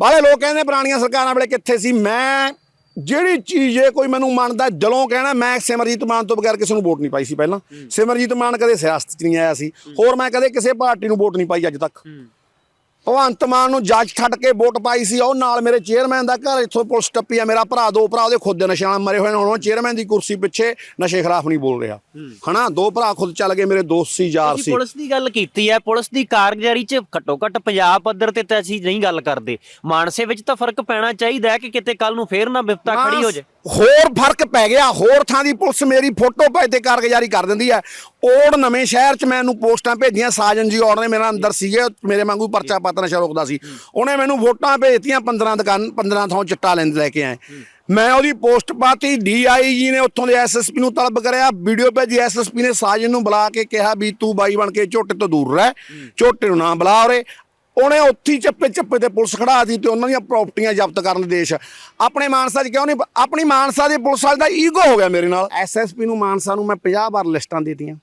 ਬਾਹਲੇ ਲੋਕ ਕਹਿੰਦੇ ਪੁਰਾਣੀਆਂ ਸਰਕਾਰਾਂ ਵੇਲੇ ਕਿੱਥੇ ਸੀ? ਮੈਂ ਜਿਹੜੀ ਚੀਜ਼ ਜੇ ਕੋਈ ਮੈਨੂੰ ਮੰਨਦਾ ਦਿਲੋਂ ਕਹਿਣਾ ਮੈਂ ਸਿਮਰਜੀਤ ਮਾਨ ਤੋਂ ਬਗੈਰ ਕਿਸੇ ਨੂੰ ਵੋਟ ਨਹੀਂ ਪਾਈ ਸੀ ਪਹਿਲਾਂ। ਸਿਮਰਜੀਤ ਮਾਨ ਕਦੇ ਸਿਆਸਤ 'ਚ ਨਹੀਂ ਆਇਆ ਸੀ। ਹੋਰ ਮੈਂ ਕਦੇ ਕਿਸੇ ਪਾਰਟੀ ਨੂੰ ਵੋਟ ਨਹੀਂ ਪਾਈ ਅੱਜ ਤੱਕ। ਭਗਵੰਤ ਮਾਨ ਨੂੰ ਜੱਜ ਛੱਡ ਕੇ ਵੋਟ ਪਾਈ ਸੀ ਉਹ ਨਾਲ ਮੇਰੇ ਚੇਅਰਮੈਨ ਦਾ ਘਰ ਇੱਥੋਂ ਪੁਲਿਸ ਟੱਪੀ ਆ ਮੇਰਾ ਭਰਾ ਦੋ ਭਰਾ ਉਹਦੇ ਖੁਦ ਦੇ ਨਸ਼ੇ ਨਾਲ ਮਰੇ ਹੋਏ ਨੇ ਹੁਣ ਉਹ ਚੇਅਰਮੈਨ ਦੀ ਕੁਰਸੀ ਪਿੱਛੇ ਨਸ਼ੇ ਖਿਲਾਫ ਨਹੀਂ ਬੋਲ ਰਿਹਾ। ਹਨਾ ਦੋ ਭਰਾ ਖੁਦ ਚੱਲ ਗਏ ਮੇਰੇ ਦੋਸਤ ਸੀ ਯਾਰ ਸੀ। ਪੁਲਿਸ ਦੀ ਗੱਲ ਕੀਤੀ ਹੈ ਪੁਲਿਸ ਦੀ ਕਾਰਗੁਜ਼ਾਰੀ 'ਚ ਘੱਟੋ ਘੱਟ ਪੰਜਾਬ ਪੱਧਰ ਤੇ ਤਾਂ ਅਸੀਂ ਨਹੀਂ ਗੱਲ ਕਰਦੇ। ਮਾਨਸੇ ਵਿੱਚ ਤਾਂ ਫ਼ਰਕ ਪੈਣਾ ਚਾਹੀਦਾ ਹੈ ਕਿ ਕਿਤੇ ਕੱਲ ਨੂੰ ਫੇਰ ਨਾ ਵਿਪਤਾ ਖੜੀ ਹੋ ਜਾਏ। ਹੋਰ ਫ਼ਰਕ ਪੈ ਗਿਆ, ਹੋਰ ਥਾਂ ਦੀ ਪੁਲਿਸ ਮੇਰੀ ਫੋਟੋ ਪੈ ਤੇ ਕਾਰਗੁਜ਼ਾਰੀ ਕਰ ਦਿੰਦੀ ਹੈ। ਓੜ ਨਵੇਂ ਸ਼ਹਿਰ ਚ ਮੈਨੂੰ ਪੋਸਟਾਂ ਭੇਜੀਆਂ, ਸਾਜਨ ਜੀ ਔਰ ਨੇ ਮੇਰਾ ਅੰਦਰ ਸੀਗੇ, ਮੇਰੇ ਵਾਂਗੂ ਪਰਚਾ ਪੱਤ ਨਸ਼ਾ ਸੀ। ਉਹਨੇ ਮੈਨੂੰ ਵੋਟਾਂ ਭੇਜਤੀਆਂ 15 ਦੁਕਾਨ 15 ਥਾਂ ਚਿੱਟਾ ਲੈਂਦੇ ਲੈ ਕੇ ਆਏ। ਮੈਂ ਉਹਦੀ ਪੋਸਟ ਪਾਤੀ ਡੀਆਈਜੀ ਨੇ ਉੱਥੋਂ ਦੇ ਐਸਐਸਪੀ ਨੂੰ ਤਲਬ ਕਰਿਆ। ਵੀਡੀਓ ਭੇਜੀ ਐਸਐਸਪੀ ਨੇ ਸਾਜਨ ਨੂੰ ਬੁਲਾ ਕੇ ਕਿਹਾ ਵੀ ਤੂੰ ਬਾਈ ਬਣ ਕੇ ਝੋਟੇ ਤੋਂ ਦੂਰ ਰਹਿ, ਝੋਟੇ ਨੂੰ ਨਾ ਬੁਲਾ ਉਰੇ। ਉਹਨੇ ਉੱਥੇ ਚੱਪੇ ਚੱਪੇ ਤੇ ਪੁਲਿਸ ਖੜਾ ਦਿੱਤੀ ਤੇ ਉਹਨਾਂ ਦੀਆਂ ਪ੍ਰਾਪਰਟੀਆਂ ਜ਼ਬਤ ਕਰਨ ਦੇ ਦੇਸ਼। ਆਪਣੇ ਮਾਨਸਾ 'ਚ ਕਿਉਂ ਨਹੀਂ ਆਪਣੀ ਮਾਨਸਾ ਦੀ ਪੁਲਿਸ ਵਾਲੇ ਦਾ ਈਗੋ ਹੋ ਗਿਆ ਮੇਰੇ ਨਾਲ। ਐਸਐਸਪੀ ਨੂੰ ਮਾਨਸਾ ਨੂੰ ਮੈਂ 50 ਵਾਰ ਲਿਸਟਾਂ ਦਿੱਤੀਆਂ।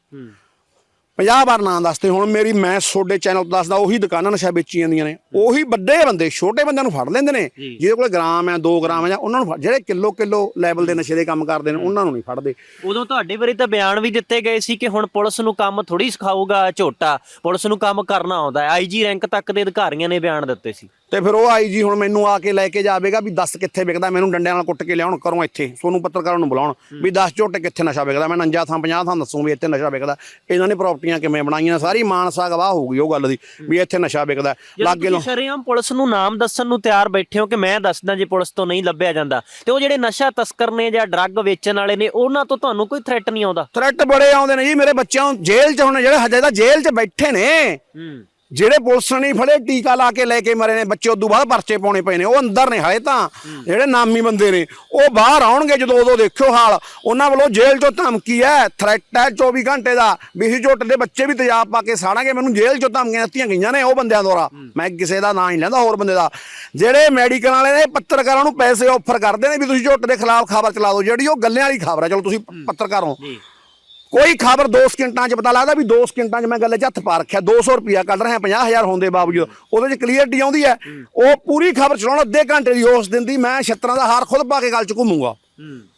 50 ਵਾਰ ਨਾਂ ਦੱਸਦੇ ਹੁਣ ਮੇਰੀ ਮੈਂ ਤੁਹਾਡੇ ਚੈਨਲ ਤੋਂ ਦੱਸਦਾ ਉਹੀ ਦੁਕਾਨਾਂ ਨਸ਼ਾ ਵੇਚੀ ਜਾਂਦੀਆਂ ਨੇ। ਉਹੀ ਵੱਡੇ ਬੰਦੇ ਛੋਟੇ ਬੰਦਿਆਂ ਨੂੰ ਫੜ ਲੈਂਦੇ ਨੇ। ਜਿਹਦੇ ਕੋਲ ਗ੍ਰਾਮ ਹੈ 2 ਗ੍ਰਾਮ ਹੈ ਜਾਂ ਉਹਨਾਂ ਨੂੰ ਜਿਹੜੇ ਕਿਲੋ ਕਿਲੋ ਲੈਵਲ ਦੇ ਨਸ਼ੇ ਦੇ ਕੰਮ ਕਰਦੇ ਨੇ ਉਹਨਾਂ ਨੂੰ ਨਹੀਂ ਫੜਦੇ। ਉਦੋਂ ਤੁਹਾਡੇ ਬਾਰੇ ਤਾਂ ਬਿਆਨ ਵੀ ਦਿੱਤੇ ਗਏ ਸੀ ਕਿ ਹੁਣ ਪੁਲਿਸ ਨੂੰ ਕੰਮ ਥੋੜੀ ਸਿਖਾਊਗਾ ਝੋਟਾ ਪੁਲਿਸ ਨੂੰ ਕੰਮ ਕਰਨਾ ਆਉਂਦਾ। ਹੈ ਆਈਜੀ ਰੈਂਕ ਤੱਕ ਦੇ ਅਧਿਕਾਰੀਆਂ ਨੇ ਬਿਆਨ ਦਿੱਤੇ ਸੀ। ਤੇ ਫਿਰ ਉਹ ਆਈ ਜੀ ਹੁਣ ਮੈਨੂੰ ਆ ਕੇ ਲੈ ਕੇ ਜਾਵੇਗਾ ਵੀ ਦੱਸ ਕਿੱਥੇ ਵਿਕਦਾ ਮੈਨੂੰ ਡੰਡਿਆਂ ਨਾਲ ਕੁੱਟ ਕੇ ਲਿਆਉਣ ਕਰੋ ਇੱਥੇ ਸੋਨੂੰ ਪੱਤਰਕਾਰਾਂ ਨੂੰ ਬੁਲਾਉਣ ਵੀ ਦੱਸ ਝੋਟੇ ਕਿੱਥੇ ਨਸ਼ਾ ਵਿਕਦਾ ਮੈਂ 49 ਥਾਂ 50 ਥਾਂ ਦੱਸੂ ਵੀ ਇੱਥੇ ਨਸ਼ਾ ਵਿਕਦਾ। ਇਹਨਾਂ ਨੇ ਪ੍ਰਾਪਰਟੀਆਂ ਕਿਵੇਂ ਬਣਾਈਆਂ ਸਾਰੀ ਮਾਨਸਾ ਗਵਾਹ ਹੋਊਗੀ ਉਹ ਗੱਲ ਦੀ ਵੀ ਇੱਥੇ ਨਸ਼ਾ ਵਿਕਦਾ। ਲਾਗੇ ਤੁਸੀਂ ਸ਼ਰੇਆਮ ਪੁਲਿਸ ਨੂੰ ਨਾਮ ਦੱਸਣ ਨੂੰ ਤਿਆਰ ਬੈਠੇ ਹੋ ਕਿ ਮੈਂ ਦੱਸਦਾ ਜੇ ਪੁਲਿਸ ਤੋਂ ਨਹੀਂ ਲੱਭਿਆ ਜਾਂਦਾ। ਤੇ ਉਹ ਜਿਹੜੇ ਨਸ਼ਾ ਤਸਕਰ ਨੇ ਜਾਂ ਡਰੱਗ ਵੇਚਣ ਵਾਲੇ ਨੇ ਉਹਨਾਂ ਤੋਂ ਤੁਹਾਨੂੰ ਕੋਈ ਥ੍ਰੈਟ ਨਹੀਂ ਆਉਂਦਾ? ਥ੍ਰੈਟ ਬੜੇ ਆਉਂਦੇ ਨੇ ਜੀ ਮੇਰੇ ਬੱਚਿਆਂ ਜੇਲ੍ਹ 'ਚ ਹੁਣ ਜਿਹੜੇ ਹਜੇ ਤਾਂ ਜੇਲ੍ਹ 'ਚ ਬੈਠੇ ਨੇ। ਹੂੰ। ਜਿਹੜੇ ਪੁਲਿਸ ਨੇ ਫੜੇ ਟੀਕਾ ਲਾ ਕੇ ਲੈ ਕੇ ਮਰੇ ਨੇ ਬੱਚੇ ਉਦੋਂ ਬਾਅਦ ਪਰਚੇ ਪਾਉਣੇ ਪਏ ਨੇ ਉਹ ਅੰਦਰ ਨੇ ਹਲੇ ਤਾਂ ਜਿਹੜੇ ਨਾਮੀ ਬੰਦੇ ਨੇ ਉਹ ਬਾਹਰ ਆਉਣਗੇ ਜਦੋਂ ਉਦੋਂ ਦੇਖਿਓ ਹਾਲ ਉਹਨਾਂ ਵੱਲੋਂ ਜੇਲ੍ਹ ਚੋਂ ਧਮਕੀ ਹੈ ਥ੍ਰੈਟ ਹੈ 24 ਘੰਟੇ ਦਾ ਵੀ ਝੋਟ ਦੇ ਬੱਚੇ ਵੀ ਤੇਜ਼ਾਬ ਪਾ ਕੇ ਸਾੜਾਂਗੇ ਮੈਨੂੰ ਜੇਲ੍ਹ ਚੋਂ ਧਮਕੀਆਂ ਦਿੱਤੀਆਂ ਗਈਆਂ ਨੇ ਉਹ ਬੰਦਿਆਂ ਦੁਆਰਾ ਮੈਂ ਕਿਸੇ ਦਾ ਨਾਂ ਨਹੀਂ ਲੈਂਦਾ ਹੋਰ ਬੰਦੇ ਦਾ ਜਿਹੜੇ ਮੈਡੀਕਲ ਵਾਲੇ ਨੇ ਪੱਤਰਕਾਰਾਂ ਨੂੰ ਪੈਸੇ ਆਫਰ ਕਰਦੇ ਨੇ ਵੀ ਤੁਸੀਂ ਝੋਟ ਦੇ ਖਿਲਾਫ ਖਬਰ ਚਲਾ ਦਿਓ ਜਿਹੜੀ ਉਹ ਗੱਲਾਂ ਵਾਲੀ ਖਬਰ ਹੈ ਚਲੋ ਤੁਸੀਂ ਪੱਤਰਕਾਰ ਹੋ। ਜੀ। ਕੋਈ ਖਬਰ 2 ਸਕਿੰਟਾਂ 'ਚ ਪਤਾ ਲੱਗਦਾ ਵੀ 2 ਸਕਿੰਟਾਂ 'ਚ ਮੈਂ ਗੱਲ 'ਚ ਹੱਥ ਪਾ ਰੱਖਿਆ 200 ਰੁਪਿਆ ਕੱਢ ਰਿਹਾ 50000 ਹੋਣ ਦੇ ਬਾਵਜੂਦ। ਉਹਦੇ 'ਚ ਕਲੀਅਰਟੀ ਆਉਂਦੀ ਹੈ। ਉਹ ਪੂਰੀ ਖਬਰ ਚਲਾਉਣ ਅੱਧੇ ਘੰਟੇ ਦੀ ਉਸ ਦਿਨ ਦੀ ਮੈਂ ਛੱਤਰਾਂ ਦਾ ਹਾਰ ਖੁਦ ਪਾ ਕੇ ਗੱਲ 'ਚ ਘੁੰਮੂਗਾ।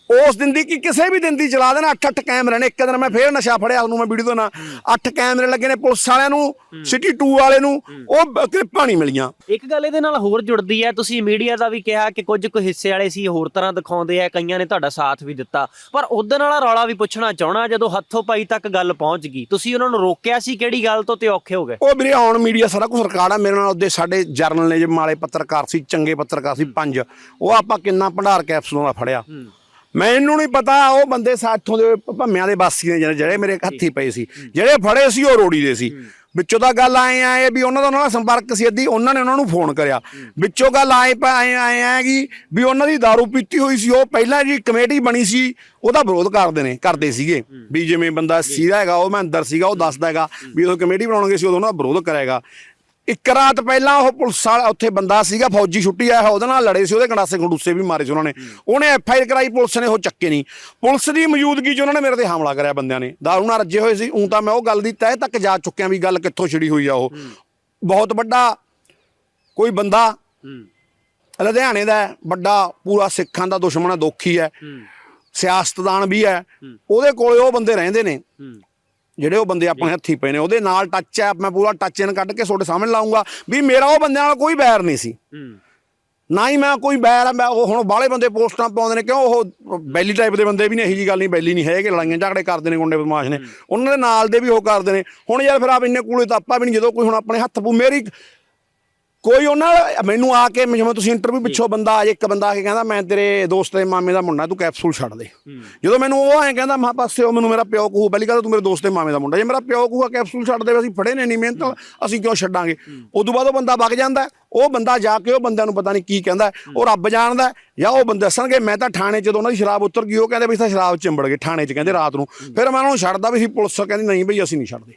ਉਸ ਦਿਨ ਦੀ ਕੀ ਕਿਸੇ ਵੀ ਦਿਨ ਦੀ ਚਲਾ ਦੇਣਾ ਅੱਠ ਅੱਠ ਕੈਮਰੇ ਨੇ ਇੱਕ ਦਿਨ ਮੈਂ ਫੇਰ ਨਸ਼ਾ ਫੜਿਆ ਉਹਨੂੰ ਮੈਂ ਵੀਡੀਓ ਨਾ ਅੱਠ ਕੈਮਰੇ ਲੱਗੇ ਨੇ ਪੁਲਿਸ ਵਾਲਿਆਂ ਨੂੰ ਸਿਟੀ 2 ਵਾਲੇ ਨੂੰ ਉਹ ਕਲਿੱਪਾਂ ਨਹੀਂ ਮਿਲੀਆਂ। ਇੱਕ ਗੱਲ ਇਹਦੇ ਨਾਲ ਹੋਰ ਜੁੜਦੀ ਹੈ ਤੁਸੀਂ ਮੀਡੀਆ ਦਾ ਵੀ ਕਿਹਾ ਕਿ ਕੁਝ ਕੁ ਹਿੱਸੇ ਵਾਲੇ ਸੀ ਹੋਰ ਤਰ੍ਹਾਂ ਦਿਖਾਉਂਦੇ ਆ ਕਈਆਂ ਨੇ ਤੁਹਾਡਾ ਸਾਥ ਵੀ ਦਿੱਤਾ। ਪਰ ਉਦੋਂ ਵਾਲਾ ਰੌਲਾ ਵੀ ਪੁੱਛਣਾ ਚਾਹਣਾ ਜਦੋਂ ਹੱਥੋਂ ਪਾਈ ਤੱਕ ਗੱਲ ਪਹੁੰਚ ਗਈ। ਤੁਸੀਂ ਉਹਨਾਂ ਨੂੰ ਰੋਕਿਆ ਸੀ ਕਿਹੜੀ ਗੱਲ ਤੋਂ ਤੇ ਔਖੇ ਹੋ ਗਏ? ਉਹ ਵੀਰੇ ਔਨ ਮੀਡੀਆ ਸਾਰਾ ਕੁਝ ਰਿਕਾਰਡ ਆ ਮੇਰੇ ਨਾਲ ਉਹਦੇ ਸਾਡੇ ਜਰਨਲਿਜ਼ਮ ਵਾਲੇ ਪੱਤਰਕਾਰ ਸੀ ਚੰਗੇ ਪੱਤਰਕਾਰ ਸੀ ਪੰਜ ਉਹ ਆਪਾਂ ਕਿੰਨਾ ਭੰਡਾਰ ਕੈਪਸੂਲਾਂ ਦਾ ਫੜਿਆ। ਮੈਨੂੰ ਨਹੀਂ ਪਤਾ ਉਹ ਬੰਦੇ ਸਾਥੋਂ ਦੇ ਭੰਮਿਆਂ ਦੇ ਵਾਸੀ ਨੇ ਜਿਹੜੇ- ਜਿਹੜੇ ਮੇਰੇ ਹੱਥੀ ਪਏ ਸੀ। ਜਿਹੜੇ ਫੜੇ ਸੀ ਉਹ ਰੋੜੀ ਦੇ ਸੀ। ਵਿੱਚੋਂ ਤਾਂ ਗੱਲ ਆਏ ਆਏ ਵੀ ਉਹਨਾਂ ਦਾ ਉਹਨਾਂ ਨਾਲ ਸੰਪਰਕ ਸੀ ਅੱਧੀ ਉਹਨਾਂ ਨੇ ਉਹਨਾਂ ਨੂੰ ਫੋਨ ਕਰਿਆ। ਵਿੱਚੋਂ ਗੱਲ ਆਏ ਆਏ ਆਏ ਆਏਗੀ ਵੀ ਉਹਨਾਂ ਦੀ दारू ਪੀਤੀ ਹੋਈ ਸੀ ਉਹ ਪਹਿਲਾਂ ਜੀ ਕਮੇਟੀ ਬਣੀ ਸੀ ਉਹਦਾ ਵਿਰੋਧ ਕਰਦੇ ਨੇ ਕਰਦੇ ਸੀਗੇ। ਵੀ ਜਿਵੇਂ ਬੰਦਾ ਸੀਦਾ ਹੈਗਾ ਉਹ ਮੈਂ ਅੰਦਰ ਸੀਗਾ ਉਹ ਦੱਸਦਾ ਹੈਗਾ ਵੀ ਉਹ ਕਮੇਟੀ ਬਣਾਉਣਗੇ ਸੀ ਉਦੋਂ ਉਹਨਾਂ ਦਾ ਵਿਰੋਧ ਕਰੇਗਾ। ਇੱਕ ਰਾਤ ਪਹਿਲਾਂ ਉਹ ਪੁਲਿਸ ਵਾਲਾ ਉੱਥੇ ਬੰਦਾ ਸੀਗਾ ਫੌਜੀ ਛੁੱਟੀ ਆਇਆ ਉਹਦੇ ਨਾਲ ਲੜੇ ਸੀ ਉਹਦੇ ਗੰਡਾਸੇ ਗੰਡੂਸੇ ਵੀ ਮਾਰੇ ਸੀ ਉਹਨਾਂ ਨੇ। ਉਹਨੇ ਐਫ ਆਈ ਆਰ ਕਰਾਈ ਪੁਲਿਸ ਨੇ ਉਹ ਚੱਕੇ ਨਹੀਂ। ਪੁਲਿਸ ਦੀ ਮੌਜੂਦਗੀ 'ਚ ਉਹਨਾਂ ਨੇ ਮੇਰੇ ਤੇ ਹਮਲਾ ਕਰਿਆ ਬੰਦਿਆਂ ਨੇ। ਦਾਰੂ ਨਾਲ ਰੱਜੇ ਹੋਏ ਸੀ ਉਂ ਤਾਂ ਮੈਂ ਉਹ ਗੱਲ ਦੀ ਤਹਿ ਤੱਕ ਜਾ ਚੁੱਕਿਆ ਵੀ ਗੱਲ ਕਿੱਥੋਂ ਛਿੜੀ ਹੋਈ ਆ ਉਹ। ਬਹੁਤ ਵੱਡਾ ਕੋਈ ਬੰਦਾ ਲੁਧਿਆਣੇ ਦਾ ਵੱਡਾ ਪੂਰਾ ਸਿੱਖਾਂ ਦਾ ਦੁਸ਼ਮਣ ਹੈ ਦੋਖੀ ਹੈ। ਸਿਆਸਤਦਾਨ ਵੀ ਹੈ। ਉਹਦੇ ਕੋਲੇ ਉਹ ਬੰਦੇ ਰਹਿੰਦੇ ਨੇ। ਜਿਹੜੇ ਉਹ ਬੰਦੇ ਆਪਣੇ ਹੱਥੀ ਪਏ ਨੇ ਉਹਦੇ ਨਾਲ ਟੱਚ ਹੈ ਮੈਂ ਪੂਰਾ ਟੱਚ ਇਨ ਕੱਢ ਕੇ ਤੁਹਾਡੇ ਸਾਹਮਣੇ ਲਾਉਂਗਾ ਵੀ ਮੇਰਾ ਉਹ ਬੰਦਿਆਂ ਨਾਲ ਕੋਈ ਬੈਰ ਨਹੀਂ ਸੀ। ਹੂੰ। ਨਾ ਹੀ ਮੈਂ ਕੋਈ ਬੈਰ ਆ ਮੈਂ ਉਹ ਹੁਣ ਬਾਹਲੇ ਬੰਦੇ ਪੋਸਟਾਂ ਪਾਉਂਦੇ ਨੇ ਕਿਉਂ ਉਹ ਬੈਲੀ ਟਾਈਪ ਦੇ ਬੰਦੇ ਵੀ ਨੇ ਇਹੀ ਜੀ ਗੱਲ ਨਹੀਂ ਬੈਲੀ ਨਹੀਂ ਹੈਗੇ ਲੜਾਈਆਂ ਝਗੜੇ ਕਰਦੇ ਨੇ ਗੁੰਡੇ ਬਦਮਾਸ਼ ਨੇ। ਉਹਨਾਂ ਦੇ ਨਾਲ ਦੇ ਵੀ ਉਹ ਕਰਦੇ ਨੇ। ਹੁਣ ਯਾਰ ਫਿਰ ਆਪ ਇੰਨੇ ਕੋਲੇ ਤਾਂ ਆਪਾਂ ਵੀ ਨਹੀਂ ਜਦੋਂ ਕੋਈ ਹੁਣ ਆਪਣੇ ਹੱਥ ਪੂ ਮੇਰੀ ਕੋਈ ਉਹਨਾਂ ਮੈਨੂੰ ਆ ਕੇ ਜਿਵੇਂ ਤੁਸੀਂ ਇੰਟਰਵਿਊ ਪਿੱਛੋਂ ਬੰਦਾ ਆ ਜੇ ਇੱਕ ਬੰਦਾ ਆ ਕੇ ਕਹਿੰਦਾ ਮੈਂ ਤੇਰੇ ਦੋਸਤ ਦੇ ਮਾਮੇ ਦਾ ਮੁੰਡਾ ਤੂੰ ਕੈਪਸੂਲ ਛੱਡ ਦੇ। ਜਦੋਂ ਮੈਨੂੰ ਉਹ ਐਂ ਕਹਿੰਦਾ ਮਾ ਪਾਸੇ ਉਹ ਮੈਨੂੰ ਮੇਰਾ ਪਿਓ ਕਹੂ ਪਹਿਲੀ ਗੱਲ ਤਾਂ ਤੂੰ ਮੇਰੇ ਦੋਸਤ ਦੇ ਮਾਮੇ ਦਾ ਮੁੰਡਾ। ਜੇ ਮੇਰਾ ਪਿਓ ਕਹੂਗਾ ਕੈਪਸੂਲ ਛੱਡ ਦੇ ਅਸੀਂ ਫੜੇ ਨੇ ਨਹੀਂ ਮਿਹਨਤ ਅਸੀਂ ਕਿਉਂ ਛੱਡਾਂਗੇ? ਉਦੋਂ ਬਾਅਦ ਉਹ ਬੰਦਾ ਵਗ ਜਾਂਦਾ। ਉਹ ਬੰਦਾ ਜਾ ਕੇ ਉਹ ਬੰਦਿਆਂ ਨੂੰ ਪਤਾ ਨਹੀਂ ਕੀ ਕਹਿੰਦਾ। ਉਹ ਰੱਬ ਜਾਣਦਾ ਜਾਂ ਉਹ ਬੰਦੇ ਦੱਸਣਗੇ ਮੈਂ ਤਾਂ ਥਾਣੇ 'ਚ ਜਦੋਂ ਉਹਨਾਂ ਦੀ ਸ਼ਰਾਬ ਉਤਰ ਗਈ ਉਹ ਕਹਿੰਦੇ ਵੀ ਤਾਂ ਸ਼ਰਾਬ ਚਿੰਬੜ ਗਏ ਥਾਣੇ 'ਚ ਕਹਿੰਦੇ ਰਾਤ ਨੂੰ। ਫਿਰ ਮੈਂ ਉਹਨਾਂ ਨੂੰ ਛੱਡਦਾ ਵੀ ਸੀ ਪੁਲਿਸ ਕਹਿੰਦੀ ਨਹੀਂ ਬਈ ਅਸੀਂ ਨਹੀਂ ਛੱਡਦੇ।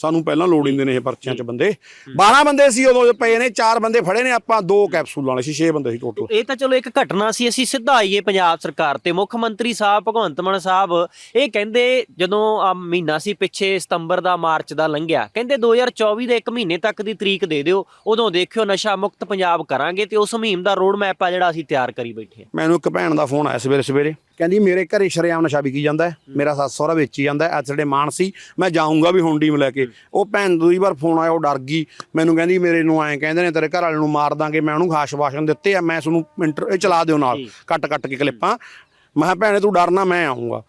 ਸਾਨੂੰ ਪਹਿਲਾਂ ਲੋੜ ਹੁੰਦੇ ਨੇ ਇਹ ਪਰਚਿਆਂ 'ਚ ਬੰਦੇ। 12 ਬੰਦੇ ਸੀ ਉਦੋਂ ਜੋ ਪਏ ਨੇ ਚਾਰ ਬੰਦੇ ਫੜੇ ਨੇ ਆਪਾਂ ਦੋ ਕੈਪਸੂਲ ਵਾਲੇ ਸੀ 6 ਬੰਦੇ ਸੀ ਟੋਟਲ ਇਹ ਤਾਂ ਚਲੋ ਇੱਕ ਘਟਨਾ ਸੀ ਅਸੀਂ ਸਿੱਧਾ ਆਈਏ ਪੰਜਾਬ ਸਰਕਾਰ ਤੇ। ਮੁੱਖ ਮੰਤਰੀ ਸਾਹਿਬ ਭਗਵੰਤ ਮਾਨ ਸਾਹਿਬ ਇਹ ਕਹਿੰਦੇ ਜਦੋਂ ਆ ਮਹੀਨਾ ਸੀ ਪਿੱਛੇ ਸਤੰਬਰ ਦਾ ਮਾਰਚ ਦਾ ਲੰਘਿਆ ਕਹਿੰਦੇ 2024 ਦੇ ਇੱਕ ਮਹੀਨੇ ਤੱਕ ਦੀ ਤਰੀਕ ਦੇ ਦਿਓ ਉਦੋਂ ਦੇਖਿਓ ਨਸ਼ਾ ਮੁਕਤ ਪੰਜਾਬ ਕਰਾਂਗੇ ਤੇ ਉਸ ਮੁਹਿੰਮ ਦਾ ਰੋਡ ਮੈਪ ਆ ਜਿਹੜਾ ਅਸੀਂ ਤਿਆਰ ਕਰੀ ਬੈਠੇ ਹਾਂ। ਮੈਨੂੰ ਇੱਕ ਭੈਣ ਦਾ ਫੋਨ ਆਇਆ ਸਵੇਰੇ ਸਵੇਰੇ। ਕਹਿੰਦੀ ਮੇਰੇ ਘਰੇ ਸ਼ਰੇਆਮ ਨਸ਼ਾ ਵਿਕੀ ਜਾਂਦਾ ਹੈ ਮੇਰਾ ਸੱਸ ਸਹੁਰਾ ਵੇਚੀ ਜਾਂਦਾ ਹੈ ਐਸਡੇ ਮਾਨ ਸੀ ਮੈਂ ਜਾਊਂਗਾ ਵੀ ਹੁੰਡੀ ਲੈ ਕੇ। ਉਹ ਭੈਣ ਦੂਜੀ ਵਾਰ ਫੋਨ ਆਇਆ ਉਹ ਡਰ ਗਈ। ਮੈਨੂੰ ਕਹਿੰਦੀ ਮੇਰੇ ਨੂੰ ਐਂ ਕਹਿੰਦੇ ਨੇ ਤੇਰੇ ਘਰ ਵਾਲੇ ਨੂੰ ਮਾਰ ਦਾਂਗੇ ਮੈਂ ਉਹਨੂੰ ਖਾਸ਼ ਵਾਸ਼ਨ ਦਿੱਤੇ ਆ ਮੈਂ ਤੁਹਾਨੂੰ ਇੰਟਰ ਇਹ ਚਲਾ ਦਿਓ ਨਾਲ ਕੱਟ ਕੱਟ ਕੇ ਕਲਿੱਪਾਂ। ਮੈਂ ਕਿਹਾ ਭੈਣੇ ਤੂੰ ਡਰਨਾ ਮੈਂ ਆਉਂਗਾ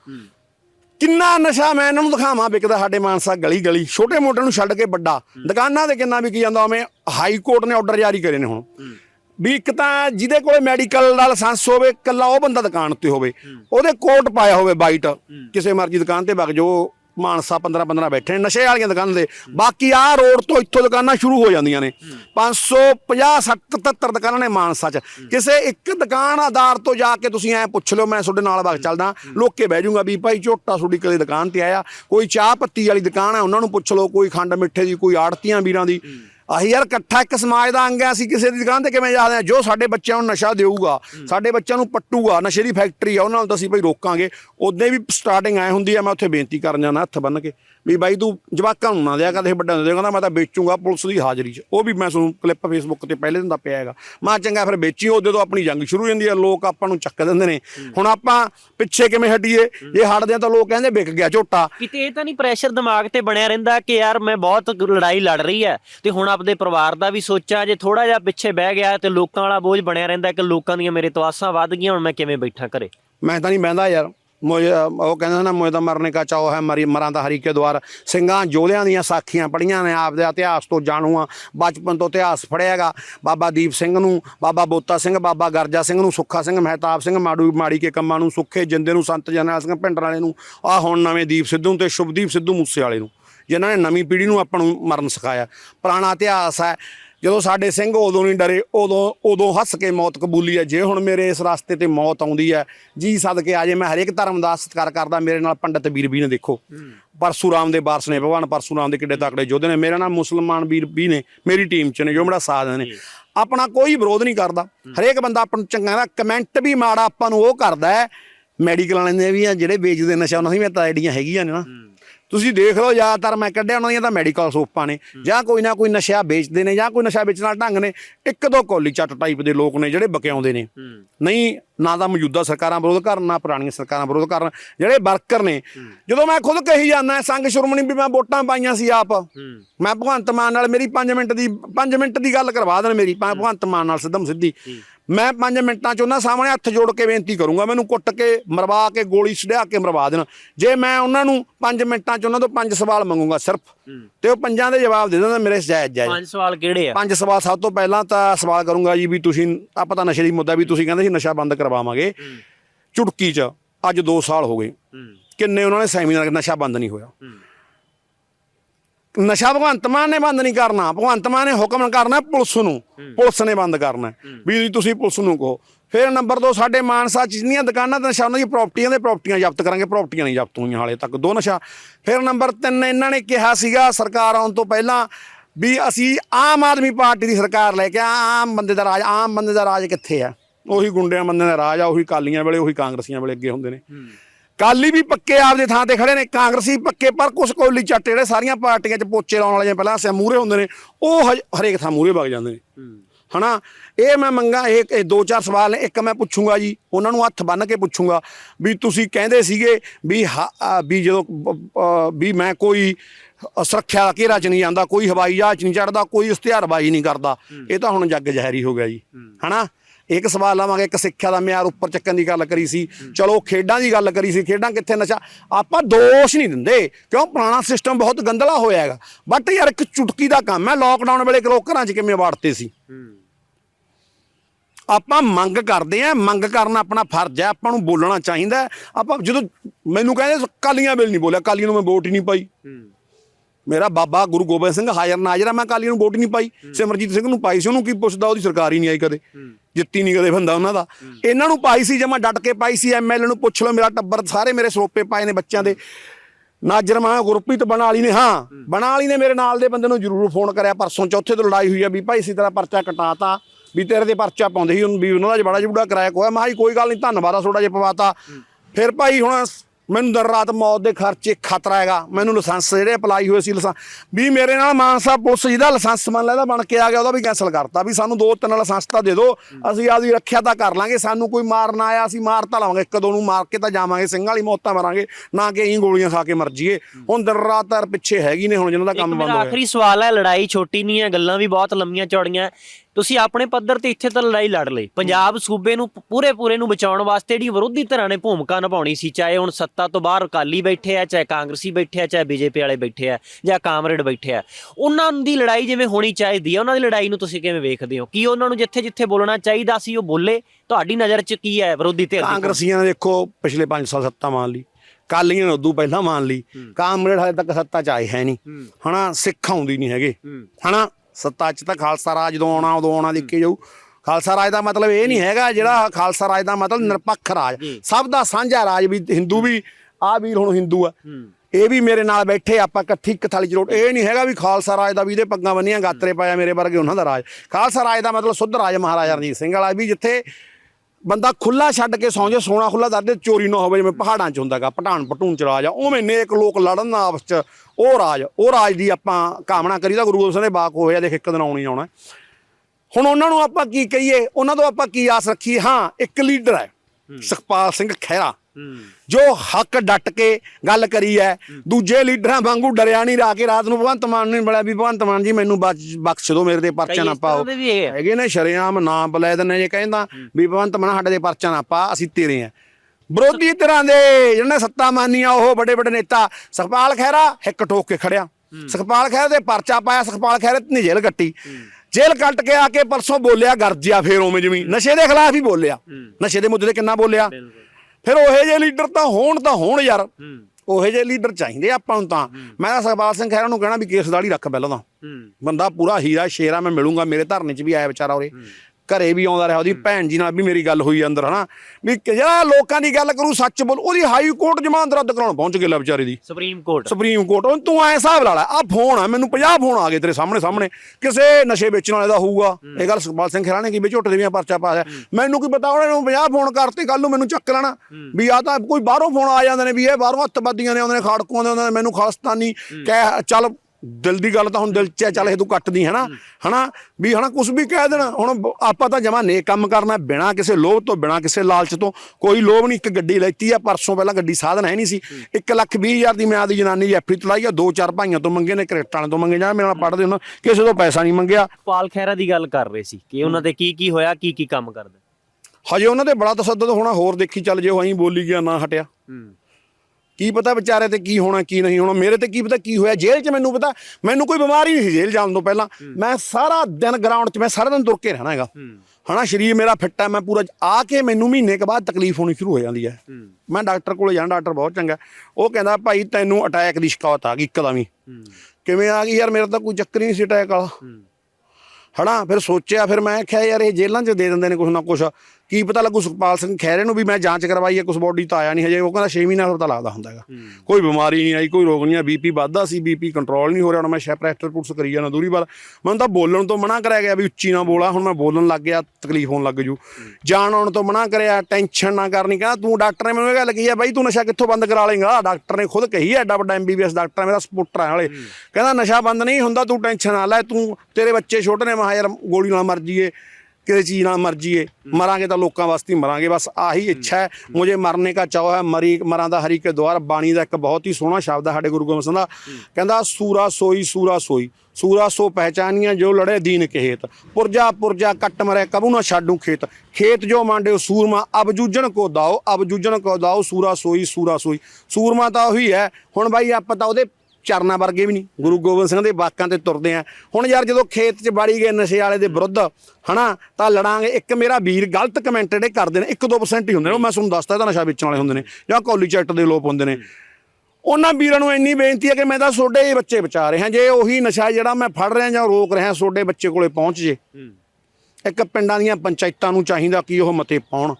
ਕਿੰਨਾ ਨਸ਼ਾ ਮੈਂ ਇਹਨਾਂ ਨੂੰ ਦਿਖਾਵਾਂ ਵਿਕਦਾ ਸਾਡੇ ਮਾਨਸਾ ਗਲੀ ਗਲੀ ਛੋਟੇ ਮੋਟੇ ਨੂੰ ਛੱਡ ਕੇ ਵੱਡਾ। ਦੁਕਾਨਾਂ ਤੇ ਕਿੰਨਾ ਵਿਕੀ ਜਾਂਦਾ ਉਵੇਂ ਹਾਈ ਕੋਰਟ ਨੇ ਆਰਡਰ ਜਾਰੀ ਕਰੇ ਨੇ ਹੁਣ। ਵੀ ਇੱਕ ਤਾਂ ਜਿਹਦੇ ਕੋਲੇ ਮੈਡੀਕਲ ਦਾ ਲਾਇਸੈਂਸ ਹੋਵੇ ਇਕੱਲਾ ਉਹ ਬੰਦਾ ਦੁਕਾਨ ਉੱਤੇ ਹੋਵੇ ਉਹਦੇ ਕੋਟ ਪਾਇਆ ਹੋਵੇ ਵਾਈਟ ਕਿਸੇ ਮਰਜ਼ੀ ਦੁਕਾਨ ਤੇ ਵਗ ਜੋ ਮਾਨਸਾ 15 15 ਬੈਠੇ ਨੇ, ਨਸ਼ੇ ਵਾਲੀਆਂ ਦੁਕਾਨਾਂ ਦੇ। ਬਾਕੀ ਆਹ ਰੋਡ ਤੋਂ ਇੱਥੋਂ ਦੁਕਾਨਾਂ ਸ਼ੁਰੂ ਹੋ ਜਾਂਦੀਆਂ ਨੇ। 550 60 77 ਦੁਕਾਨਾਂ ਨੇ ਮਾਨਸਾ 'ਚ। ਕਿਸੇ ਇੱਕ ਦੁਕਾਨ ਆਧਾਰ ਤੋਂ ਜਾ ਕੇ ਤੁਸੀਂ ਐ ਪੁੱਛ ਲਿਓ, ਮੈਂ ਤੁਹਾਡੇ ਨਾਲ ਵਗ ਚੱਲਦਾ। ਲੋਕੇ ਬਹਿ ਜਾਊਗਾ ਵੀ ਭਾਈ ਝੋਟਾ ਤੁਹਾਡੀ ਕਦੇ ਦੁਕਾਨ ਤੇ ਆਇਆ? ਕੋਈ ਚਾਹ ਪੱਤੀ ਵਾਲੀ ਦੁਕਾਨ ਹੈ, ਉਹਨਾਂ ਨੂੰ ਪੁੱਛ ਲਓ, ਕੋਈ ਖੰਡ ਮਿੱਠੇ ਦੀ, ਕੋਈ ਆੜਤੀਆਂ ਵੀਰਾਂ ਦੀ। ਆਹੀ ਯਾਰ ਇਕੱਠਾ ਇੱਕ ਸਮਾਜ ਦਾ ਅੰਗ ਹੈ ਅਸੀਂ ਕਿਸੇ ਦੀ ਦੁਕਾਨ ਤੇ ਕਿਵੇਂ ਜਾਂਦੇ ਆ ਜੋ ਸਾਡੇ ਬੱਚਿਆਂ ਨੂੰ ਨਸ਼ਾ ਦੇਊਗਾ ਸਾਡੇ ਬੱਚਿਆਂ ਨੂੰ ਪੱਟੂਗਾ ਨਸ਼ੇ ਦੀ ਫੈਕਟਰੀ ਆ ਉਹਨਾਂ ਨਾਲ ਤਾਂ ਅਸੀਂ ਭਾਈ ਰੋਕਾਂਗੇ। ਉਦੋਂ ਵੀ ਸਟਾਰਟਿੰਗ ਐ ਹੁੰਦੀ ਆ ਮੈਂ ਉੱਥੇ ਬੇਨਤੀ ਕਰਨ ਜਾਣਾ ਹੱਥ ਬੰਨ ਕੇ ਵੀ ਬਾਈ ਤੂੰ ਜਵਾਕਾਂ ਨੂੰ ਨਾ ਦਿਆ ਕਦੇ ਵੱਡਿਆਂ ਨੂੰ ਦੇ ਕਹਿੰਦਾ ਮੈਂ ਤਾਂ ਵੇਚੂਗਾ ਪੁਲਿਸ ਦੀ ਹਾਜ਼ਰੀ 'ਚ। ਉਹ ਵੀ ਮੈਂ ਤੁਹਾਨੂੰ ਕਲਿੱਪ ਫੇਸਬੁੱਕ ਤੇ ਪਹਿਲੇ ਦਿਨ ਦਾ ਪਿਆ ਹੈਗਾ। ਮੈਂ ਚੰਗਾ ਫਿਰ ਵੇਚੀ ਉਹਦੇ ਤੋਂ ਆਪਣੀ ਜੰਗ ਸ਼ੁਰੂ ਹੋ ਜਾਂਦੀ ਹੈ ਲੋਕ ਆਪਾਂ ਨੂੰ ਚੱਕ ਦਿੰਦੇ ਨੇ। ਹੁਣ ਆਪਾਂ ਪਿੱਛੇ ਕਿਵੇਂ ਹਟੀਏ? ਜੇ ਹਟਦੇ ਆ ਤਾਂ ਲੋਕ ਕਹਿੰਦੇ ਵਿਕ ਗਿਆ ਝੋਟਾ। ਕਿਤੇ ਇਹ ਤਾਂ ਨਹੀਂ ਪ੍ਰੈਸ਼ਰ ਦਿਮਾਗ ਤੇ ਬਣਿਆ ਰਹਿੰਦਾ ਕਿ ਯਾਰ ਮੈਂ ਬਹੁਤ ਲੜਾਈ ਲੜ ਰਹੀ ਹੈ ਤੇ ਹੁਣ ਆਪਦੇ ਪਰਿਵਾਰ ਦਾ ਵੀ ਸੋਚਿਆ, ਜੇ ਥੋੜਾ ਜਿਹਾ ਪਿੱਛੇ ਬਹਿ ਗਿਆ ਤੇ ਲੋਕਾਂ ਵਾਲਾ ਬੋਝ ਬਣਿਆ ਰਹਿੰਦਾ ਕਿ ਲੋਕਾਂ ਦੀਆਂ ਮੇਰੇ ਤੋਂ ਆਸਾਂ ਵੱਧ ਗਈਆਂ, ਹੁਣ ਮੈਂ ਕਿਵੇਂ ਬੈਠਾ ਘਰੇ? ਮੈਂ ਤਾਂ ਨਹੀਂ ਬਹਿੰਦਾ ਯਾਰ। ਮੋਏ ਉਹ ਕਹਿੰਦੇ ਨਾ, ਮੋਏ ਤਾਂ ਮਰਨੇ ਕਾ ਚਾਓ ਹੈ, ਮਰੀ, ਮਰਾਂ ਦਾ ਹਰੀਕੇ ਦੁਆਰ। ਸਿੰਘਾਂ ਜੋਲਿਆਂ ਦੀਆਂ ਸਾਖੀਆਂ ਪੜੀਆਂ ਨੇ ਆਪਦੇ ਇਤਿਹਾਸ ਤੋਂ ਜਾਣੂ ਆ ਬਚਪਨ ਤੋਂ ਇਤਿਹਾਸ ਪੜਿਆਗਾ ਬਾਬਾ ਦੀਪ ਸਿੰਘ ਨੂੰ, ਬਾਬਾ ਬੋਤਾ ਸਿੰਘ, ਬਾਬਾ ਗਰਜਾ ਸਿੰਘ ਨੂੰ, ਸੁੱਖਾ ਸਿੰਘ, ਮਹਿਤਾਬ ਸਿੰਘ, ਮਾੜੂ, ਮਾੜੀ ਕੇ ਕੰਮਾਂ ਨੂੰ, ਸੁੱਖੇ ਜਿੰਦੇ ਨੂੰ, ਸੰਤ ਜਰਨੈਲ ਸਿੰਘ ਭਿੰਡਰ ਵਾਲੇ ਨੂੰ ਆ ਹੁਣ ਨਵੇਂ ਦੀਪ ਸਿੱਧੂ ਤੇ ਸ਼ੁਭਦੀਪ ਸਿੱਧੂ ਮੂਸੇ ਵਾਲੇ ਨੂੰ। ਜਿਨ੍ਹਾਂ ਨੇ ਨਵੀਂ ਪੀੜ੍ਹੀ ਨੂੰ ਆਪਾਂ ਨੂੰ ਮਰਨ ਸਿਖਾਇਆ। ਪੁਰਾਣਾ ਇਤਿਹਾਸ ਹੈ ਜਦੋਂ ਸਾਡੇ ਸਿੰਘ ਉਦੋਂ ਨਹੀਂ ਡਰੇ ਉਦੋਂ ਉਦੋਂ ਹੱਸ ਕੇ ਮੌਤ ਕਬੂਲੀ ਹੈ। ਜੇ ਹੁਣ ਮੇਰੇ ਇਸ ਰਸਤੇ ਤੇ ਮੌਤ ਆਉਂਦੀ ਹੈ ਜੀ ਸਦਕੇ ਆ ਜੇ ਮੈਂ ਹਰੇਕ ਧਰਮ ਦਾ ਸਤਿਕਾਰ ਕਰਦਾ ਮੇਰੇ ਨਾਲ ਪੰਡਤ ਵੀਰ ਵੀ ਨੇ ਦੇਖੋ। ਪਰਸ਼ੂਰਾਮ ਦੇ ਵਾਰਸ ਨੇ ਭਗਵਾਨ ਪਰਸ਼ੂਰਾਮ ਦੇ ਕਿੱਡੇ ਤਕੜੇ ਯੋਧੇ ਨੇ ਮੇਰੇ ਨਾਲ ਮੁਸਲਮਾਨ ਵੀਰ ਵੀ ਨੇ ਮੇਰੀ ਟੀਮ ਚ ਨੇ ਜੋ ਮੇਰਾ ਸਾਥ ਨੇ। ਆਪਣਾ ਕੋਈ ਵਿਰੋਧ ਨਹੀਂ ਕਰਦਾ। ਹਰੇਕ ਬੰਦਾ ਆਪਾਂ ਨੂੰ ਚੰਗਾ ਦਾ ਕਮੈਂਟ ਵੀ ਮਾੜਾ ਆਪਾਂ ਨੂੰ ਉਹ ਕਰਦਾ ਹੈ। ਮੈਡੀਕਲ ਵਾਲਿਆਂ ਦੇ ਵੀ ਆ ਜਿਹੜੇ ਵੇਚਦੇ ਨਸ਼ਾ ਉਹਨਾਂ ਦੀਆਂ ਤਾਂ ਆਈਡੀਆਂ ਹੈਗੀਆਂ ਨੇ ਨਾ। ਤੁਸੀਂ ਦੇਖ ਲਓ ਜ਼ਿਆਦਾਤਰ ਮੈਂ ਕੱਢਿਆ ਉਹਨਾਂ ਦੀਆਂ ਤਾਂ ਮੈਡੀਕਲ ਸੋਪਾਂ ਨੇ। ਜਾਂ ਕੋਈ ਨਾ ਕੋਈ ਨਸ਼ਾ ਵੇਚਦੇ ਨੇ ਜਾਂ ਕੋਈ ਨਸ਼ਾ ਵੇਚਣ ਵਾਲਾ ਢੰਗ ਨੇ ਇੱਕ ਦੋ ਕੋਲੀ ਚੱਟ ਟਾਈਪ ਦੇ ਲੋਕ ਨੇ ਜਿਹੜੇ ਬਕਿਆਉਂਦੇ ਨੇ। ਨਹੀਂ ਨਾ ਤਾਂ ਮੌਜੂਦਾ ਸਰਕਾਰਾਂ ਵਿਰੋਧ ਕਰਨ ਨਾ ਪੁਰਾਣੀਆਂ ਸਰਕਾਰਾਂ ਵਿਰੋਧ ਕਰਨ। ਜਿਹੜੇ ਵਰਕਰ ਨੇ ਜਦੋਂ ਮੈਂ ਖੁਦ ਕਹੀ ਜਾਂਦਾ ਸੰਘ ਸ਼ੁਰਮਣੀ ਵੀ ਮੈਂ ਵੋਟਾਂ ਪਾਈਆਂ ਸੀ ਆਪ। ਮੈਂ ਭਗਵੰਤ ਮਾਨ ਨਾਲ ਮੇਰੀ 5 ਮਿੰਟ ਦੀ 5 ਮਿੰਟ ਦੀ ਗੱਲ ਕਰਵਾ ਦੇਣ ਮੇਰੀ ਭਗਵੰਤ ਮਾਨ ਨਾਲ ਸਿੱਧਮ ਸਿੱਧੀ। ਮੈਂ 5 ਮਿੰਟਾਂ ਚ ਉਹਨਾਂ ਸਾਹਮਣੇ ਹੱਥ ਜੋੜ ਕੇ ਬੇਨਤੀ ਕਰੂੰਗਾ ਮੈਨੂੰ ਕੁੱਟ ਕੇ ਮਰਵਾ ਕੇ ਗੋਲੀ ਛੜਿਆ ਕੇ ਮਰਵਾ ਦੇਣ। ਜੇ ਮੈਂ ਉਹਨਾਂ ਨੂੰ 5 ਮਿੰਟਾਂ ਚ ਉਹਨਾਂ ਤੋਂ ਪੰਜ ਸਵਾਲ ਮੰਗੂੰਗਾ ਸਿਰਫ ਤੇ ਉਹ ਪੰਜਾਂ ਦੇ ਜਵਾਬ ਦੇ ਦਿੰਦੇ ਮੇਰੇ ਜਾਇਜ਼ ਜਾਇਜ਼। ਪੰਜ ਸਵਾਲ ਕਿਹੜੇ ਆ? ਪੰਜ ਸਵਾਲ ਸਭ ਤੋਂ ਪਹਿਲਾਂ ਤਾਂ ਸਵਾਲ ਕਰੂੰਗਾ ਜੀ ਵੀ ਤੁਸੀਂ ਆਪਾਂ ਤਾਂ ਨਸ਼ੇ ਦੀ ਮੁੱਦਾ ਵੀ ਤੁਸੀਂ ਕਹਿੰਦੇ ਸੀ ਨਸ਼ਾ ਬੰਦ ਕਰਵਾਵਾਂਗੇ। ਚੁਟਕੀ 'ਚ ਅੱਜ 2 ਸਾਲ ਹੋ ਗਏ। ਕਿੰਨੇ ਉਹਨਾਂ ਨੇ ਸੈਮੀਨਾਰ ਨਸ਼ਾ ਬੰਦ ਨਹੀਂ ਹੋਇਆ। ਨਸ਼ਾ ਭਗਵੰਤ ਮਾਨ ਨੇ ਬੰਦ ਨਹੀਂ ਕਰਨਾ ਭਗਵੰਤ ਮਾਨ ਨੇ ਹੁਕਮ ਕਰਨਾ ਪੁਲਿਸ ਨੂੰ। ਪੁਲਿਸ ਨੇ ਬੰਦ ਕਰਨਾ ਵੀ ਤੁਸੀਂ ਪੁਲਿਸ ਨੂੰ ਕਹੋ। ਫਿਰ ਨੰਬਰ 2 ਸਾਡੇ ਮਾਨਸਾ ਚ ਜਿੰਨੀਆਂ ਦੁਕਾਨਾਂ ਤੇ ਨਸ਼ਾ ਉਹਨਾਂ ਦੀ ਪ੍ਰਾਪਰਟੀਆਂ ਦੇ ਪ੍ਰਾਪਰਟੀਆਂ ਜ਼ਬਤ ਕਰਾਂਗੇ। ਪ੍ਰਾਪਰਟੀਆਂ ਨਹੀਂ ਜ਼ਬਤ ਹੋਈਆਂ ਹਾਲੇ ਤੱਕ ਦੋ ਨਸ਼ਾ। ਫਿਰ ਨੰਬਰ 3 ਇਹਨਾਂ ਨੇ ਕਿਹਾ ਸੀਗਾ ਸਰਕਾਰ ਆਉਣ ਤੋਂ ਪਹਿਲਾਂ ਵੀ ਅਸੀਂ ਆਮ ਆਦਮੀ ਪਾਰਟੀ ਦੀ ਸਰਕਾਰ ਲੈ ਕੇ ਆਮ ਬੰਦੇ ਦਾ ਰਾਜ ਆਮ ਬੰਦੇ ਦਾ ਰਾਜ ਕਿੱਥੇ ਆ ਉਹੀ ਗੁੰਡਿਆਂ ਬੰਦੇ ਦਾ ਰਾਜ ਆ ਉਹੀ ਕਾਲੀਆਂ ਵੇਲੇ ਉਹੀ ਕਾਂਗਰਸੀਆਂ ਵੇਲੇ ਅੱਗੇ ਹੁੰਦੇ ਨੇ। ਕਾਲੀ ਵੀ ਪੱਕੇ ਆਪਦੇ ਥਾਂ ਤੇ ਖੜੇ ਨੇ ਕਾਂਗਰਸੀ ਪੱਕੇ ਪਰ ਕੁਛ ਕੋਲੀ ਚੱਟ ਜਿਹੜੇ ਸਾਰੀਆਂ ਪਾਰਟੀਆਂ 'ਚ ਪੋਚੇ ਲਾਉਣ ਵਾਲੇ ਪਹਿਲਾਂ ਸੇ ਮੂਰੇ ਹੁੰਦੇ ਨੇ ਉਹ ਹਰੇਕ ਥਾਂ ਮੂਰੇ ਵਗ ਜਾਂਦੇ ਨੇ। ਹਨਾ? ਇਹ ਮੈਂ ਮੰਗਾ ਇਹ ਦੋ ਚਾਰ ਸਵਾਲ ਨੇ ਇੱਕ ਮੈਂ ਪੁੱਛੂੰਗਾ ਜੀ ਉਹਨਾਂ ਨੂੰ ਹੱਥ ਬੰਨ ਕੇ ਪੁੱਛੂੰਗਾ ਵੀ ਤੁਸੀਂ ਕਹਿੰਦੇ ਸੀਗੇ ਵੀ ਵੀ ਜਦੋਂ ਵੀ ਮੈਂ ਕੋਈ ਸੁਰੱਖਿਆ ਦਾ ਘੇਰਾ ਚ ਨਹੀਂ ਜਾਂਦਾ ਕੋਈ ਹਵਾਈ ਜਹਾਜ਼ ਨਹੀਂ ਚੜਦਾ ਕੋਈ ਇਸ਼ਤਿਹਾਰਬਾਜ਼ੀ ਨਹੀਂ ਕਰਦਾ ਇਹ ਤਾਂ ਹੁਣ ਜੱਗ ਜ਼ਹਿਰੀ ਹੋ ਗਿਆ ਜੀ। ਹਨਾ? ਇੱਕ ਸਵਾਲ ਲਾਵਾਂਗੇ ਇੱਕ ਸਿੱਖਿਆ ਦਾ ਮਿਆਰ ਉੱਪਰ ਚੱਕਣ ਦੀ ਗੱਲ ਕਰੀ ਸੀ। ਚਲੋ ਖੇਡਾਂ ਦੀ ਗੱਲ ਕਰੀ ਸੀ ਖੇਡਾਂ ਕਿੱਥੇ ਨਸ਼ਾ? ਆਪਾਂ ਦੋਸ਼ ਨਹੀਂ ਦਿੰਦੇ ਕਿਉਂ? ਪੁਰਾਣਾ ਸਿਸਟਮ ਬਹੁਤ ਗੰਦਲਾ ਹੋਇਆ ਹੈਗਾ। ਬਟ ਯਾਰ ਇੱਕ ਚੁਟਕੀ ਦਾ ਕੰਮ ਹੈ ਲੋਕਡਾਊਨ ਵੇਲੇ ਲੋਕ ਘਰਾਂ 'ਚ ਕਿਵੇਂ ਵਾੜਤੇ ਸੀ? ਆਪਾਂ ਮੰਗ ਕਰਦੇ ਆ ਮੰਗ ਕਰਨਾ ਆਪਣਾ ਫਰਜ਼ ਹੈ ਆਪਾਂ ਨੂੰ ਬੋਲਣਾ ਚਾਹੀਦਾ। ਆਪਾਂ ਜਦੋਂ ਮੈਨੂੰ ਕਹਿੰਦੇ ਕਾਲੀਆਂ ਵੇਲ ਨਹੀਂ ਬੋਲਿਆ ਕਾਲੀਆਂ ਨੂੰ ਮੈਂ ਵੋਟ ਹੀ ਨਹੀਂ ਪਾਈ। ਮੇਰਾ ਬਾਬਾ ਗੁਰੂ ਗੋਬਿੰਦ ਸਿੰਘ ਹਾਜ਼ਰ ਨਾਜ਼ਰ ਆ ਮੈਂ ਕਾਲੀਆਂ ਨੂੰ ਵੋਟ ਨਹੀਂ ਪਾਈ। ਸਿਮਰਜੀਤ ਸਿੰਘ ਨੂੰ ਪਾਈ ਸੀ ਉਹਨੂੰ ਕੀ ਪੁੱਛਦਾ ਉਹਦੀ ਸਰਕਾਰ ਹੀ ਨਹੀਂ ਆਈ ਕਦੇ। ਜਿੱਤੀ ਨਹੀਂ ਕਦੇ ਬੰਦਾ ਉਹਨਾਂ ਦਾ। ਇਹਨਾਂ ਨੂੰ ਪਾਈ ਸੀ ਜਮਾ ਡਟ ਕੇ ਪਾਈ ਸੀ ਐਮਐਲਏ ਨੂੰ ਪੁੱਛ ਲਓ ਮੇਰਾ ਟੱਬਰ ਸਾਰੇ ਮੇਰੇ ਸਰੋਪੇ ਪਾਏ ਨੇ ਬੱਚਿਆਂ ਦੇ। ਨਾਜਰ ਮਾਂ ਗੁਰਪ੍ਰੀਤ ਬਣਾਲੀ ਨੇ ਹਾਂ ਬਣਾਲੀ ਨੇ ਮੇਰੇ ਨਾਲ ਦੇ ਬੰਦੇ ਨੂੰ ਜ਼ਰੂਰ ਫੋਨ ਕਰਿਆ ਪਰਸੋਂ ਚੌਥੇ ਤੋਂ ਲੜਾਈ ਹੋਈ ਆ ਵੀ ਭਾਈ ਇਸੇ ਤਰ੍ਹਾਂ ਪਰਚਾ ਕਟਾਤਾ ਵੀ ਤੇਰੇ ਤੇ ਪਰਚਾ ਪਾਉਂਦੇ ਸੀ ਉਹਨੂੰ ਵੀ ਉਹਨਾਂ ਦਾ ਬੜਾ ਜੁੜਾ ਕਰਾਇਆ ਕੋਇਆ ਮੈਂ ਜੀ ਕੋਈ ਗੱਲ ਨਹੀਂ ਧੰਨਵਾਦ ਆ ਥੋੜਾ ਜਿਹਾ ਪਵਾਤਾ। ਫਿਰ ਭਾਈ ਹੁਣ ਮੈਨੂੰ ਦਰ ਰਾਤ ਮੌਤ ਦੇ ਖਰਚੇ ਖਤਰਾ ਹੈਗਾ। ਮੈਨੂੰ ਲਾਇਸੈਂਸ ਜਿਹੜੇ ਅਪਲਾਈ ਹੋਏ ਸੀ ਲਾਇਸੈਂਸ ਵੀ ਮੇਰੇ ਨਾਲ ਮਾਨਸਾ ਪੁਲਿਸ ਜਿਹਦਾ ਲਾਇਸੈਂਸ ਮੰਨ ਲੈਦਾ ਬਣ ਕੇ ਆ ਗਿਆ ਉਹਦਾ ਵੀ ਕੈਨਸਲ ਕਰਤਾ ਵੀ ਸਾਨੂੰ ਦੋ ਤਿੰਨ ਲਾਇਸੈਂਸ ਤਾਂ ਦੇ ਦਿਓ ਅਸੀਂ ਆਪਦੀ ਰੱਖਿਆ ਤਾਂ ਕਰ ਲਾਂਗੇ ਸਾਨੂੰ ਕੋਈ ਮਾਰਨ ਆਇਆ ਅਸੀਂ ਮਾਰ ਤਾਂ ਲਵਾਂਗੇ ਇੱਕ ਦੋ ਨੂੰ ਮਾਰ ਕੇ ਤਾਂ ਜਾਵਾਂਗੇ ਸਿੰਘ ਵਾਲੀ ਮੌਤਾਂ ਮਰਾਂਗੇ ਨਾ ਕਿ ਅਸੀਂ ਗੋਲੀਆਂ ਖਾ ਕੇ ਮਰ ਜਾਈਏ। ਹੁਣ ਦਿਨ ਰਾਤ ਤਾਂ ਪਿੱਛੇ ਹੈਗੀ ਨੇ ਹੁਣ ਜਿਹਨਾਂ ਦਾ ਕੰਮ ਬੰਦ ਹੋਇਆ। ਆਖਰੀ ਸਵਾਲ ਹੈ ਲੜਾਈ ਛੋਟੀ ਨਹੀਂ ਹੈ ਗੱਲਾਂ ਵੀ ਬਹੁਤ ਲੰਮੀਆਂ ਚੌੜੀਆਂ। ਤੁਸੀਂ ਆਪਣੇ ਪੱਧਰ ਤੇ ਇੱਥੇ ਤਾਂ ਲੜਾਈ ਲੜ ਲਈ। ਪੰਜਾਬ ਸੂਬੇ ਨੂੰ ਪੂਰੇ ਪੂਰੇ ਨੂੰ ਬਚਾਉਣ ਵਾਸਤੇ ਜਿਹੜੀ ਵਿਰੋਧੀ ਧਿਰਾਂ ਨੇ ਭੂਮਿਕਾ ਨਿਭਾਉਣੀ ਸੀ ਚਾਹੇ ਹੁਣ ਸੱਤਾ ਤੋਂ ਬਾਹਰ ਅਕਾਲੀ ਬੈਠੇ ਆ ਚਾਹੇ ਕਾਂਗਰਸੀ ਬੈਠੇ ਆ ਚਾਹੇ ਬੀਜੇਪੀ ਵਾਲੇ ਬੈਠੇ ਆ ਜਾਂ ਕਾਮਰੇਡ ਬੈਠੇ ਆ ਉਹਨਾਂ ਦੀ ਲੜਾਈ ਜਿਵੇਂ ਹੋਣੀ ਚਾਹੀਦੀ ਹੈ ਉਹਨਾਂ ਦੀ ਲੜਾਈ ਨੂੰ ਤੁਸੀਂ ਕਿਵੇਂ ਵੇਖਦੇ ਹੋ? ਕੀ ਉਹਨਾਂ ਨੂੰ ਜਿੱਥੇ ਜਿੱਥੇ ਬੋਲਣਾ ਚਾਹੀਦਾ ਸੀ ਉਹ ਬੋਲੇ? ਤੁਹਾਡੀ ਨਜ਼ਰ 'ਚ ਕੀ ਹੈ ਵਿਰੋਧੀ ਧਿਰ ਕਾਂਗਰਸੀਆਂ ਨੇ ਦੇਖੋ ਪਿਛਲੇ 5 ਸਾਲ ਸੱਤਾ ਮੰਨ ਲਈ। ਕਾਲੀਆਂ ਨੇ ਉਦੋਂ ਪਹਿਲਾਂ ਮੰਨ ਲਈ। ਕਾਮਰੇਡ ਹਾਲੇ ਤੱਕ ਸੱਤਾ ਚ ਆਏ ਹੈ ਨਹੀਂ। ਹਨਾ ਸਿੱਖ ਆਉਂਦੀ ਨਹੀਂ ਹੈਗੇ। ਹਨਾ ਸੱਤਾ ਚ ਤਾਂ ਖਾਲਸਾ ਰਾਜ ਜਦੋਂ ਆਉਣਾ ਉਦੋਂ ਆਉਣਾ ਦੇਖੇ ਜਾਊ। ਖਾਲਸਾ ਰਾਜ ਦਾ ਮਤਲਬ ਇਹ ਨਹੀਂ ਹੈਗਾ ਜਿਹੜਾ ਖਾਲਸਾ ਰਾਜ ਦਾ ਮਤਲਬ ਨਿਰਪੱਖ ਰਾਜ। ਸਭ ਦਾ ਸਾਂਝਾ ਰਾਜ ਵੀ ਹਿੰਦੂ ਵੀ ਆ ਵੀਰ ਹੁਣ ਹਿੰਦੂ ਆ। ਇਹ ਵੀ ਮੇਰੇ ਨਾਲ ਬੈਠੇ ਆਪਾਂ ਇਕੱਠੀ ਇੱਕ ਥਾਲੀ ਚ ਰੋਟ ਇਹ ਨਹੀਂ ਹੈਗਾ ਵੀ ਖਾਲਸਾ ਰਾਜ ਦਾ ਵੀ ਇਹਦੇ ਪੱਗਾਂ ਬੰਨੀਆਂ ਗਾਤਰੇ ਪਾਇਆ ਮੇਰੇ ਵਰਗੇ ਉਹਨਾਂ ਦਾ ਰਾਜ। ਖਾਲਸਾ ਰਾਜ ਦਾ ਮਤਲਬ ਸੁੱਧ ਰਾਜ ਮਹਾਰਾਜਾ ਰਣਜੀਤ ਸਿੰਘ ਵਾਲਾ ਵੀ ਜਿੱਥੇ ਬੰਦਾ ਖੁੱਲਾ ਛੱਡ ਕੇ ਸੌਂ ਜੇ ਸੋਨਾ ਖੁੱਲਾ ਦੱਸਦੇ ਚੋਰੀ ਨਾ ਹੋਵੇ ਜਿਵੇਂ ਪਹਾੜਾਂ 'ਚ ਹੁੰਦਾਗਾ ਪਠਾਨ ਪਟੂਨ ਚ ਰਾਜ ਆ ਉਵੇਂ ਨੇਕ ਲੋਕ ਲੜਨ ਦਾ ਆਪਸ 'ਚ ਉਹ ਰਾਜ ਉਹ ਰਾਜ ਦੀ ਆਪਾਂ ਕਾਮਨਾ ਕਰੀਦਾ ਗੁਰੂ ਗੋਬਿੰਦ ਸਿੰਘ ਦੇ ਬਾਕ ਹੋਇਆ ਦੇਖ ਇੱਕ ਦਿਨ ਆਉਣੀ ਆਉਣਾ। ਹੁਣ ਉਹਨਾਂ ਨੂੰ ਆਪਾਂ ਕੀ ਕਹੀਏ ਉਹਨਾਂ ਤੋਂ ਆਪਾਂ ਕੀ ਆਸ ਰੱਖੀਏ? ਹਾਂ ਇੱਕ ਲੀਡਰ ਹੈ। ਸੁਖਪਾਲ ਸਿੰਘ ਖਹਿਰਾ। ਜੋ ਹੱਕ ਡਟ ਕੇ ਗੱਲ ਕਰੀ ਹੈ ਦੂਜੇ ਲੀਡਰਾਂ ਵਾਂਗੂ ਡਰਿਆ ਨਹੀਂ ਰਾ ਕੇ ਰਾਤ ਨੂੰ ਭਗਵੰਤ ਮਾਨ ਨੇ ਬੜਾ ਵੀ ਭਗਵੰਤ ਮਾਨ ਜੀ ਮੈਨੂੰ ਬਖਸ਼ ਦਿਓ ਮੇਰੇ ਤੇ ਪਰਚਾ ਨਾ ਪਾਓ। ਦੇ। ਹੈਗੇ ਨੇ ਸ਼ਰੇਆਮ ਨਾਮ ਬੁਲਾਏ ਦਿੰਦੇ ਜੇ ਕਹਿੰਦਾ ਵੀ ਭਗਵੰਤ ਮਾਨ ਸਾਡੇ ਦੇ ਪਰਚਾ ਨਾ ਪਾ ਅਸੀਂ ਤੇਰੇ ਆ ਵਿਰੋਧੀ ਤਰ੍ਹਾਂ ਦੇ ਜਿਹਨੇ ਸੱਤਾ ਮਾਨੀਆਂ ਉਹ ਵੱਡੇ ਵੱਡੇ ਨੇਤਾ ਸੁਖਪਾਲ ਖਹਿਰਾ ਹਿੱਕ ਠੋਕ ਕੇ ਖੜਿਆ। ਸੁਖਪਾਲ ਖਹਿਰਾ ਦੇ ਪਰਚਾ ਪਾਇਆ ਸੁਖਪਾਲ ਖਹਿਰਾ ਨੇ ਜੇਲ੍ਹ ਕੱਟੀ। ਜੇਲ੍ਹ ਕੱਟ ਕੇ ਆ ਕੇ ਪਰਸੋਂ ਬੋਲਿਆ ਗਰਜਿਆ ਫੇਰ ਉਵੇਂ ਜਿਵੇਂ। ਨਸ਼ੇ ਦੇ ਖਿਲਾਫ ਹੀ ਬੋਲਿਆ। ਨਸ਼ੇ ਦੇ ਮੁੱਦੇ ਤੇ ਕਿੰਨਾ ਬੋਲਿਆ? ਫਿਰ ਉਹੇ ਜਿਹੇ ਲੀਡਰ ਤਾਂ ਹੋਣ ਤਾਂ ਹੋਣ ਯਾਰ। ਉਹੇ ਜਿਹੇ ਲੀਡਰ ਚਾਹੀਦੇ ਆਪਾਂ ਨੂੰ ਤਾਂ। ਮੈਂ ਤਾਂ ਸੁਖਪਾਲ ਸਿੰਘ ਖਹਿਰਾ ਨੂੰ ਕਹਿਣਾ ਵੀ ਕੇਸ ਦਾੜੀ ਰੱਖ ਪਹਿਲਾਂ ਤਾਂ। ਬੰਦਾ ਪੂਰਾ ਹੀਰਾ ਸ਼ੇਰਾ ਮੈਂ ਮਿਲੂੰਗਾ ਮੇਰੇ ਧਰਨੇ 'ਚ ਵੀ ਆਇਆ ਵਿਚਾਰਾ ਉਰੇ। ਘਰੇ ਵੀ ਆਉਂਦਾ ਰਿਹਾ ਉਹਦੀ ਭੈਣ ਜੀ ਨਾਲ ਵੀ ਮੇਰੀ ਗੱਲ ਹੋਈ ਅੰਦਰ ਹਨਾ? ਵੀ ਜਿਹੜਾ ਲੋਕਾਂ ਦੀ ਗੱਲ ਕਰੂ ਸੱਚ ਬੋਲ ਉਹਦੀ ਹਾਈ ਕੋਰਟ ਜ਼ਮਾਨਤ ਰੱਦ ਕਰਾਉਣ ਪਹੁੰਚ ਗਏ ਲੈ ਵਿਚਾਰੇ ਦੀ। ਸੁਪਰੀਮ ਕੋਰਟ ਸੁਪਰੀਮ ਕੋਰਟ ਹੁਣ ਤੂੰ ਐ ਹਿਸਾਬ ਲਾ ਲੈ ਆ ਫੋਨ ਆ ਮੈਨੂੰ 50 ਫੋਨ ਆ ਗਏ ਤੇਰੇ ਸਾਹਮਣੇ ਸਾਹਮਣੇ। ਕਿਸੇ ਨਸ਼ੇ ਵੇਚਣ ਵਾਲੇ ਦਾ ਹੋਊਗਾ। ਇਹ ਗੱਲ ਸੁਖਪਾਲ ਸਿੰਘ ਖਹਿਰਾ ਨੇ ਕੀ ਵਿੱਚ ਝੁੱਟ ਦੇ ਵੀ ਪਰਚਾ ਪਾਇਆ ਮੈਨੂੰ ਕੀ ਪਤਾ ਉਹਨਾਂ ਨੂੰ 50 ਫੋਨ ਕਰਤੇ ਕੱਲ ਨੂੰ ਮੈਨੂੰ ਚੱਕ ਲੈਣਾ। ਵੀ ਆ ਤਾਂ ਕੋਈ ਬਾਹਰੋਂ ਫੋਨ ਆ ਜਾਂਦੇ ਨੇ ਵੀ ਇਹ ਬਾਹਰੋਂ ਹੱਤਬੱਦੀਆਂ ਨੇ ਆਉਂਦੇ ਨੇ ਖਾੜਕੂ ਆਉਂਦੇ ਨੇ ਮੈਨੂੰ ਖਾਲਸਤਾਨੀ ਕਹਿ ਚੱਲ ਦਿਲ ਦੀ ਗੱਲ ਤਾਂ ਹੁਣ ਦਿਲ 'ਚ ਹੈ, ਚੱਲ ਇਹ ਤੂੰ ਕੱਟਦੀ ਹੈ। ਨਾ ਹਨਾ? ਵੀ ਹਨਾ ਕੁਝ ਵੀ ਕਹਿ ਦੇਣਾ ਹੁਣ ਬ- ਆਪਾਂ ਤਾਂ ਜਮਾ ਨੇਕ ਕੰਮ ਕਰਨਾ ਬਿਨਾ ਕਿਸੇ ਲੋਭ ਤੋਂ ਬਿਨਾ ਕਿਸੇ ਲਾਲਚ ਤੋਂ ਕੋਈ ਲੋਭ ਨਹੀਂ ਇੱਕ ਗੱਡੀ ਲੈਤੀ ਆ ਪਰਸੋਂ ਪਹਿਲਾਂ ਗੱਡੀ ਸਾਧਨ ਹੈ ਨਹੀਂ ਸੀ। 1 ਲੱਖ 20 ਹਜ਼ਾਰ ਦੀ ਮਿਆਦ ਦੀ ਜਨਾਨੀ ਐਫੀ ਤਲਾਈ ਆ ਦੋ ਚਾਰ ਭਾਈਆਂ ਤੋਂ ਮੰਗੇ ਨੇ ਕ੍ਰਿਕਟਾਂ ਤੋਂ ਮੰਗੇ ਜਾਂ ਮੇਰੇ ਨਾਲ ਪੜਦੇ ਉਹਨਾਂ ਕਿਸੇ ਤੋਂ ਪੈਸਾ ਨਹੀਂ ਮੰਗਿਆ। ਪਾਲ ਖਹਿਰਾ ਦੀ ਗੱਲ ਕਰ ਰਹੇ ਸੀ ਕਿ ਉਹਨਾਂ ਤੇ ਕੀ ਕੀ ਹੋਇਆ ਕੀ ਕੀ ਕੰਮ ਕਰਦੇ? ਹਜੇ ਉਹਨਾਂ ਤੇ ਬੜਾ ਤਸੱਦਦ ਹੋਣਾ ਹੋਰ ਦੇਖੀ ਚੱਲ ਜੇ ਉਹ ਐਂ ਬੋਲੀ ਗਿਆ ਨਾ ਹਟਿਆ। ਕੀ ਪਤਾ ਵਿਚਾਰੇ ਤੇ ਕੀ ਹੋਣਾ ਕੀ ਨਹੀਂ ਹੋਣਾ ਮੇਰੇ ਤੇ ਕੀ ਪਤਾ ਕੀ ਹੋਇਆ ਜੇਲ੍ਹ 'ਚ ਮੈਨੂੰ ਪਤਾ ਮੈਨੂੰ ਕੋਈ ਬਿਮਾਰੀ ਨਹੀਂ ਸੀ ਜੇਲ੍ਹ ਜਾਣ ਤੋਂ ਪਹਿਲਾਂ। ਮੈਂ ਸਾਰਾ ਦਿਨ ਗਰਾਊਂਡ 'ਚ ਮੈਂ ਸਾਰਾ ਦਿਨ ਤੁਰ ਕੇ ਰਹਿਣਾ ਹੈਗਾ। ਹਨਾ ਸਰੀਰ ਮੇਰਾ ਫਿੱਟ ਹੈ ਮੈਂ ਪੂਰਾ ਆ ਕੇ ਮੈਨੂੰ ਮਹੀਨੇ ਕੇ ਬਾਅਦ ਤਕਲੀਫ ਹੋਣੀ ਸ਼ੁਰੂ ਹੋ ਜਾਂਦੀ ਹੈ। ਮੈਂ ਡਾਕਟਰ ਕੋਲ ਜਾਣਾ ਡਾਕਟਰ ਬਹੁਤ ਚੰਗਾ। ਉਹ ਕਹਿੰਦਾ ਭਾਈ ਤੈਨੂੰ ਅਟੈਕ ਦੀ ਸ਼ਿਕਾਇਤ ਆ ਗਈ ਇੱਕਦਮ ਹੀ। ਕਿਵੇਂ ਆ ਗਈ ਯਾਰ ਮੇਰਾ ਤਾਂ ਕੋਈ ਚੱਕਰ ਹੀ ਨਹੀਂ ਸੀ ਅਟੈਕ ਵਾਲਾ। ਹਨਾ ਫਿਰ ਸੋਚਿਆ ਫਿਰ ਮੈਂ ਕਿਹਾ ਯਾਰ ਇਹ ਜੇਲ੍ਹਾਂ 'ਚ ਦੇ ਦਿੰਦੇ ਨੇ ਕੁਛ ਨਾ ਕੁਛ। ਕੀ ਪਤਾ ਲੱਗੂ ਸੁਖਪਾਲ ਸਿੰਘ ਖੈਰੇ ਨੂੰ ਵੀ ਮੈਂ ਜਾਂਚ ਕਰਵਾਈ ਹੈ ਕੁਛ ਬੋਡੀ ਤਾਂ ਆਇਆ ਨਹੀਂ ਹਜੇ ਉਹ ਕਹਿੰਦਾ 6 ਮਹੀਨਿਆਂ ਦਾ ਪਤਾ ਲੱਗਦਾ ਹੁੰਦਾ ਹੈਗਾ। ਕੋਈ ਬਿਮਾਰੀ ਨਹੀਂ ਆਈ ਕੋਈ ਰੋਗ ਨਹੀਂ ਆ ਬੀਪੀ ਵੱਧਦਾ ਸੀ ਬੀਪੀ ਕੰਟਰੋਲ ਨਹੀਂ ਹੋ ਰਿਹਾ ਹੁਣ ਮੈਂ ਸ਼ੈਪਰੈਸਟਰ ਪੁਰਸ ਕਰੀ ਜਾਣਾ ਦੂਰੀ ਵਾਰ ਮੈਨੂੰ ਤਾਂ ਬੋਲਣ ਤੋਂ ਮਨਾ ਕਰਿਆ ਗਿਆ ਵੀ ਉੱਚੀ ਨਾ ਬੋਲਾ ਹੁਣ ਮੈਂ ਬੋਲਣ ਲੱਗ ਗਿਆ ਤਕਲੀਫ ਹੋਣ ਲੱਗ ਜੂ। ਜਾਣ ਆਉਣ ਤੋਂ ਮਨਾ ਕਰਿਆ ਟੈਨਸ਼ਨ ਨਾ ਕਰਨੀ ਕਹਿੰਦਾ ਤੂੰ ਡਾਕਟਰ ਨੇ ਮੈਨੂੰ ਇਹ ਗੱਲ ਕਹੀ ਆ ਬਾਈ ਤੂੰ ਨਸ਼ਾ ਕਿੱਥੋਂ ਬੰਦ ਕਰਾ ਲੇਗਾ ਡਾਕਟਰ ਨੇ ਖੁਦ ਕਹੀ ਐ ਐਡਾ ਵੱਡਾ ਐਮਬੀਬੀਐਸ ਡਾਕਟਰ ਮੇਰਾ ਸਪੋਰਟਰ ਨਾਲੇ। ਕਹਿੰਦਾ ਨਸ਼ਾ ਬੰਦ ਨਹੀਂ ਹੁੰਦਾ ਤੂੰ ਟੈਨਸ਼ਨ ਨਾ ਲੈ ਤੂੰ ਤੇਰੇ ਬੱਚੇ ਛੋਟੇ ਨੇ ਮਹਾ ਯਾਰ ਗੋਲੀ ਨਾਲ ਮਰ ਜੀਏ ਕਿਸੇ ਚੀਜ਼ ਨਾਲ ਮਰ ਜੀਏ ਮਰਾਂਗੇ ਤਾਂ ਲੋਕਾਂ ਵਾਸਤੇ ਮਰਾਂਗੇ ਬਸ ਆਹੀ ਇੱਛਾ ਹੈ। ਮੁਝੇ ਮਰਨੇ ਦਾ ਚਾਹ ਹੈ ਮਰੀ ਮਰਾਂ ਦਾ ਹਰੀ ਕੇ ਦੁਆਰ ਬਾਣੀ ਦਾ ਇੱਕ ਬਹੁਤ ਹੀ ਸੋਹਣਾ ਸ਼ਬਦ ਹੈ ਸਾਡੇ ਗੁਰੂ ਗੋਬਿੰਦ ਸਿੰਘ ਦਾ। ਕਹਿੰਦਾ ਸੂਰਾ ਸੋਈ ਸੂਰਾ ਸੋਈ ਸੂਰਾ ਸੋ ਪਹਿਚਾਨੀਆਂ ਜੋ ਲੜੇ ਦੀਨ ਕੇ ਹੇਤ ਪੁਰਜਾ ਪੁਰਜਾ ਕੱਟ ਮਰੇ ਕਬੂ ਨਾ ਛਾਡੂ ਖੇਤ। ਖੇਤ ਜੋ ਮਾਂਡੇ ਸੂਰਮਾ ਅਬ ਜੂਜਣ ਕੋ ਦਾਓ ਅਬ ਜੂਜਣ ਕੋ ਦਾਓ ਸੂਰਾ ਸੋਈ ਸੂਰਾ ਸੋਈ। ਸੂਰਮਾ ਤਾਂ ਉਹੀ ਹੈ। ਹੁਣ ਬਾਈ ਆਪਾਂ ਤਾਂ ਉਹਦੇ ਚਰਨਾਂ ਵਰਗੇ ਵੀ ਨਹੀਂ। ਗੁਰੂ ਗੋਬਿੰਦ ਸਿੰਘ ਦੇ ਬਾਕਾਂ ਤੇ ਤੁਰਦੇ ਆ। ਹੁਣ ਯਾਰ ਜਦੋਂ ਖੇਤ 'ਚ ਬਾੜੀ ਗਏ ਨਸ਼ੇ ਵਾਲੇ ਦੇ ਵਿਰੁੱਧ, ਹਨਾ, ਤਾਂ ਲੜਾਂਗੇ। ਇੱਕ ਮੇਰਾ ਵੀਰ ਗਲਤ ਕਮੈਂਟ ਜਿਹੜੇ ਕਰਦੇ ਨੇ 1-2% ਹੀ ਹੁੰਦੇ ਨੇ। ਉਹ ਮੈਂ ਤੁਹਾਨੂੰ ਦੱਸਦਾ ਤਾਂ ਨਸ਼ਾ ਵੇਚਣ ਵਾਲੇ ਹੁੰਦੇ ਨੇ, ਜਾਂ ਕੌਲੀ ਚੱਟ ਦੇ ਲੋਕ ਹੁੰਦੇ ਨੇ। ਉਹਨਾਂ ਵੀਰਾਂ ਨੂੰ ਇੰਨੀ ਬੇਨਤੀ ਹੈ ਕਿ ਮੈਂ ਤਾਂ ਤੁਹਾਡੇ ਹੀ ਬੱਚੇ ਬਚਾ ਰਿਹਾ। ਜੇ ਉਹੀ ਨਸ਼ਾ ਜਿਹੜਾ ਮੈਂ ਫੜ ਰਿਹਾ ਜਾਂ ਰੋਕ ਰਿਹਾ, ਤੁਹਾਡੇ ਬੱਚੇ ਕੋਲੇ ਪਹੁੰਚ ਜੇ। ਇੱਕ ਪਿੰਡਾਂ ਦੀਆਂ ਪੰਚਾਇਤਾਂ ਨੂੰ ਚਾਹੀਦਾ ਕਿ ਉਹ ਮਤੇ ਪਾਉਣ।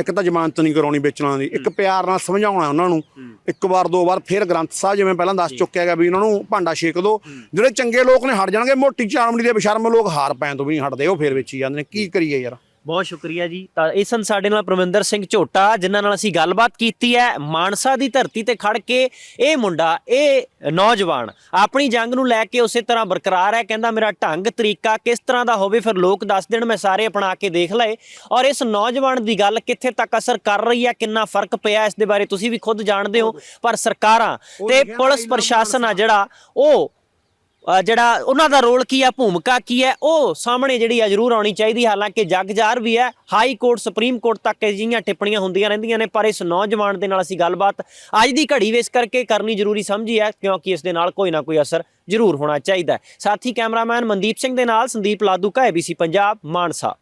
ਇੱਕ ਤਾਂ ਜ਼ਮਾਨਤ ਨਹੀਂ ਕਰਾਉਣੀ ਵੇਚਣਾ ਦੀ ਇੱਕ ਪਿਆਰ ਨਾਲ ਸਮਝਾਉਣਾ ਉਹਨਾਂ ਨੂੰ। ਇੱਕ ਵਾਰ ਦੋ ਵਾਰ ਫਿਰ ਗ੍ਰੰਥ ਸਾਹਿਬ ਜਿਵੇਂ ਪਹਿਲਾਂ ਦੱਸ ਚੁੱਕਿਆ ਗਿਆ ਵੀ ਉਹਨਾਂ ਨੂੰ ਭਾਂਡਾ ਛੇਕ ਦੋ। ਜਿਹੜੇ ਚੰਗੇ ਲੋਕ ਨੇ ਹਟ ਜਾਣਗੇ। ਮੋਟੀ ਚਾਮੜੀ ਦੇ ਬਸ਼ਰਮ ਲੋਕ ਹਾਰ ਪੈਣ ਤੋਂ ਵੀ ਨਹੀਂ ਹਟਦੇ ਉਹ ਫਿਰ ਵੇਚੀ ਜਾਂਦੇ ਨੇ। ਕੀ ਕਰੀਏ ਯਾਰ? ਬਹੁਤ ਸ਼ੁਕਰੀਆ ਜੀ। ਤਾਂ ਇਹ ਸਨ ਸਾਡੇ ਨਾਲ ਪ੍ਰਵਿੰਦਰ ਸਿੰਘ ਝੋਟਾ ਜਿਨ੍ਹਾਂ ਨਾਲ ਅਸੀਂ ਗੱਲਬਾਤ ਕੀਤੀ ਹੈ। ਮਾਨਸਾ ਦੀ ਧਰਤੀ ਤੇ ਖੜ ਕੇ ਇਹ ਮੁੰਡਾ ਇਹ ਨੌਜਵਾਨ ਆਪਣੀ ਜੰਗ ਨੂੰ ਲੈ ਕੇ ਉਸੇ ਤਰ੍ਹਾਂ ਬਰਕਰਾਰ ਹੈ। ਕਹਿੰਦਾ ਮੇਰਾ ਢੰਗ ਤਰੀਕਾ ਕਿਸ ਤਰ੍ਹਾਂ ਦਾ ਹੋਵੇ ਫਿਰ ਲੋਕ ਦੱਸ ਦੇਣ ਮੈਂ ਸਾਰੇ ਅਪਣਾ ਕੇ ਦੇਖ ਲਏ। ਔਰ ਇਸ ਨੌਜਵਾਨ ਦੀ ਗੱਲ ਕਿੱਥੇ ਤੱਕ ਅਸਰ ਕਰ ਰਹੀ ਹੈ ਕਿੰਨਾ ਫ਼ਰਕ ਪਿਆ ਇਸ ਦੇ ਬਾਰੇ ਤੁਸੀਂ ਵੀ ਖੁਦ ਜਾਣਦੇ ਹੋ। ਪਰ ਸਰਕਾਰਾਂ ਤੇ ਪੁਲਿਸ ਪ੍ਰਸ਼ਾਸਨ ਆ ਜਿਹੜਾ ਉਹ ਜਿਹੜਾ ਉਹਨਾਂ ਦਾ ਰੋਲ ਕੀ ਹੈ ਭੂਮਿਕਾ ਕੀ ਹੈ ਉਹ ਸਾਹਮਣੇ ਜਿਹੜੀ ਆ ਜ਼ਰੂਰ ਆਉਣੀ ਚਾਹੀਦੀ, ਹਾਲਾਂਕਿ ਜਗਜਾਰ ਵੀ ਹੈ ਹਾਈ ਕੋਰਟ, ਸੁਪਰੀਮ ਕੋਰਟ ਤੱਕ ਅਜਿਹੀਆਂ ਟਿੱਪਣੀਆਂ ਹੁੰਦੀਆਂ ਰਹਿੰਦੀਆਂ ਨੇ, ਪਰ ਇਸ ਨੌਜਵਾਨ ਦੇ ਨਾਲ ਅਸੀਂ ਗੱਲਬਾਤ ਅੱਜ ਦੀ ਘੜੀ ਵਿੱਚ ਕਰਕੇ ਕਰਨੀ ਜ਼ਰੂਰੀ ਸਮਝੀ ਹੈ, ਕਿਉਂਕਿ ਇਸ ਦੇ ਨਾਲ ਕੋਈ ਨਾ ਕੋਈ ਅਸਰ ਜ਼ਰੂਰ ਹੋਣਾ ਚਾਹੀਦਾ ਹੈ। ਸਾਥੀ ਕੈਮਰਾਮੈਨ ਮਨਦੀਪ ਸਿੰਘ ਦੇ ਨਾਲ ਸੰਦੀਪ ਲਾਦੂ ਕਾ ABC ਪੰਜਾਬ, ਮਾਨਸਾ।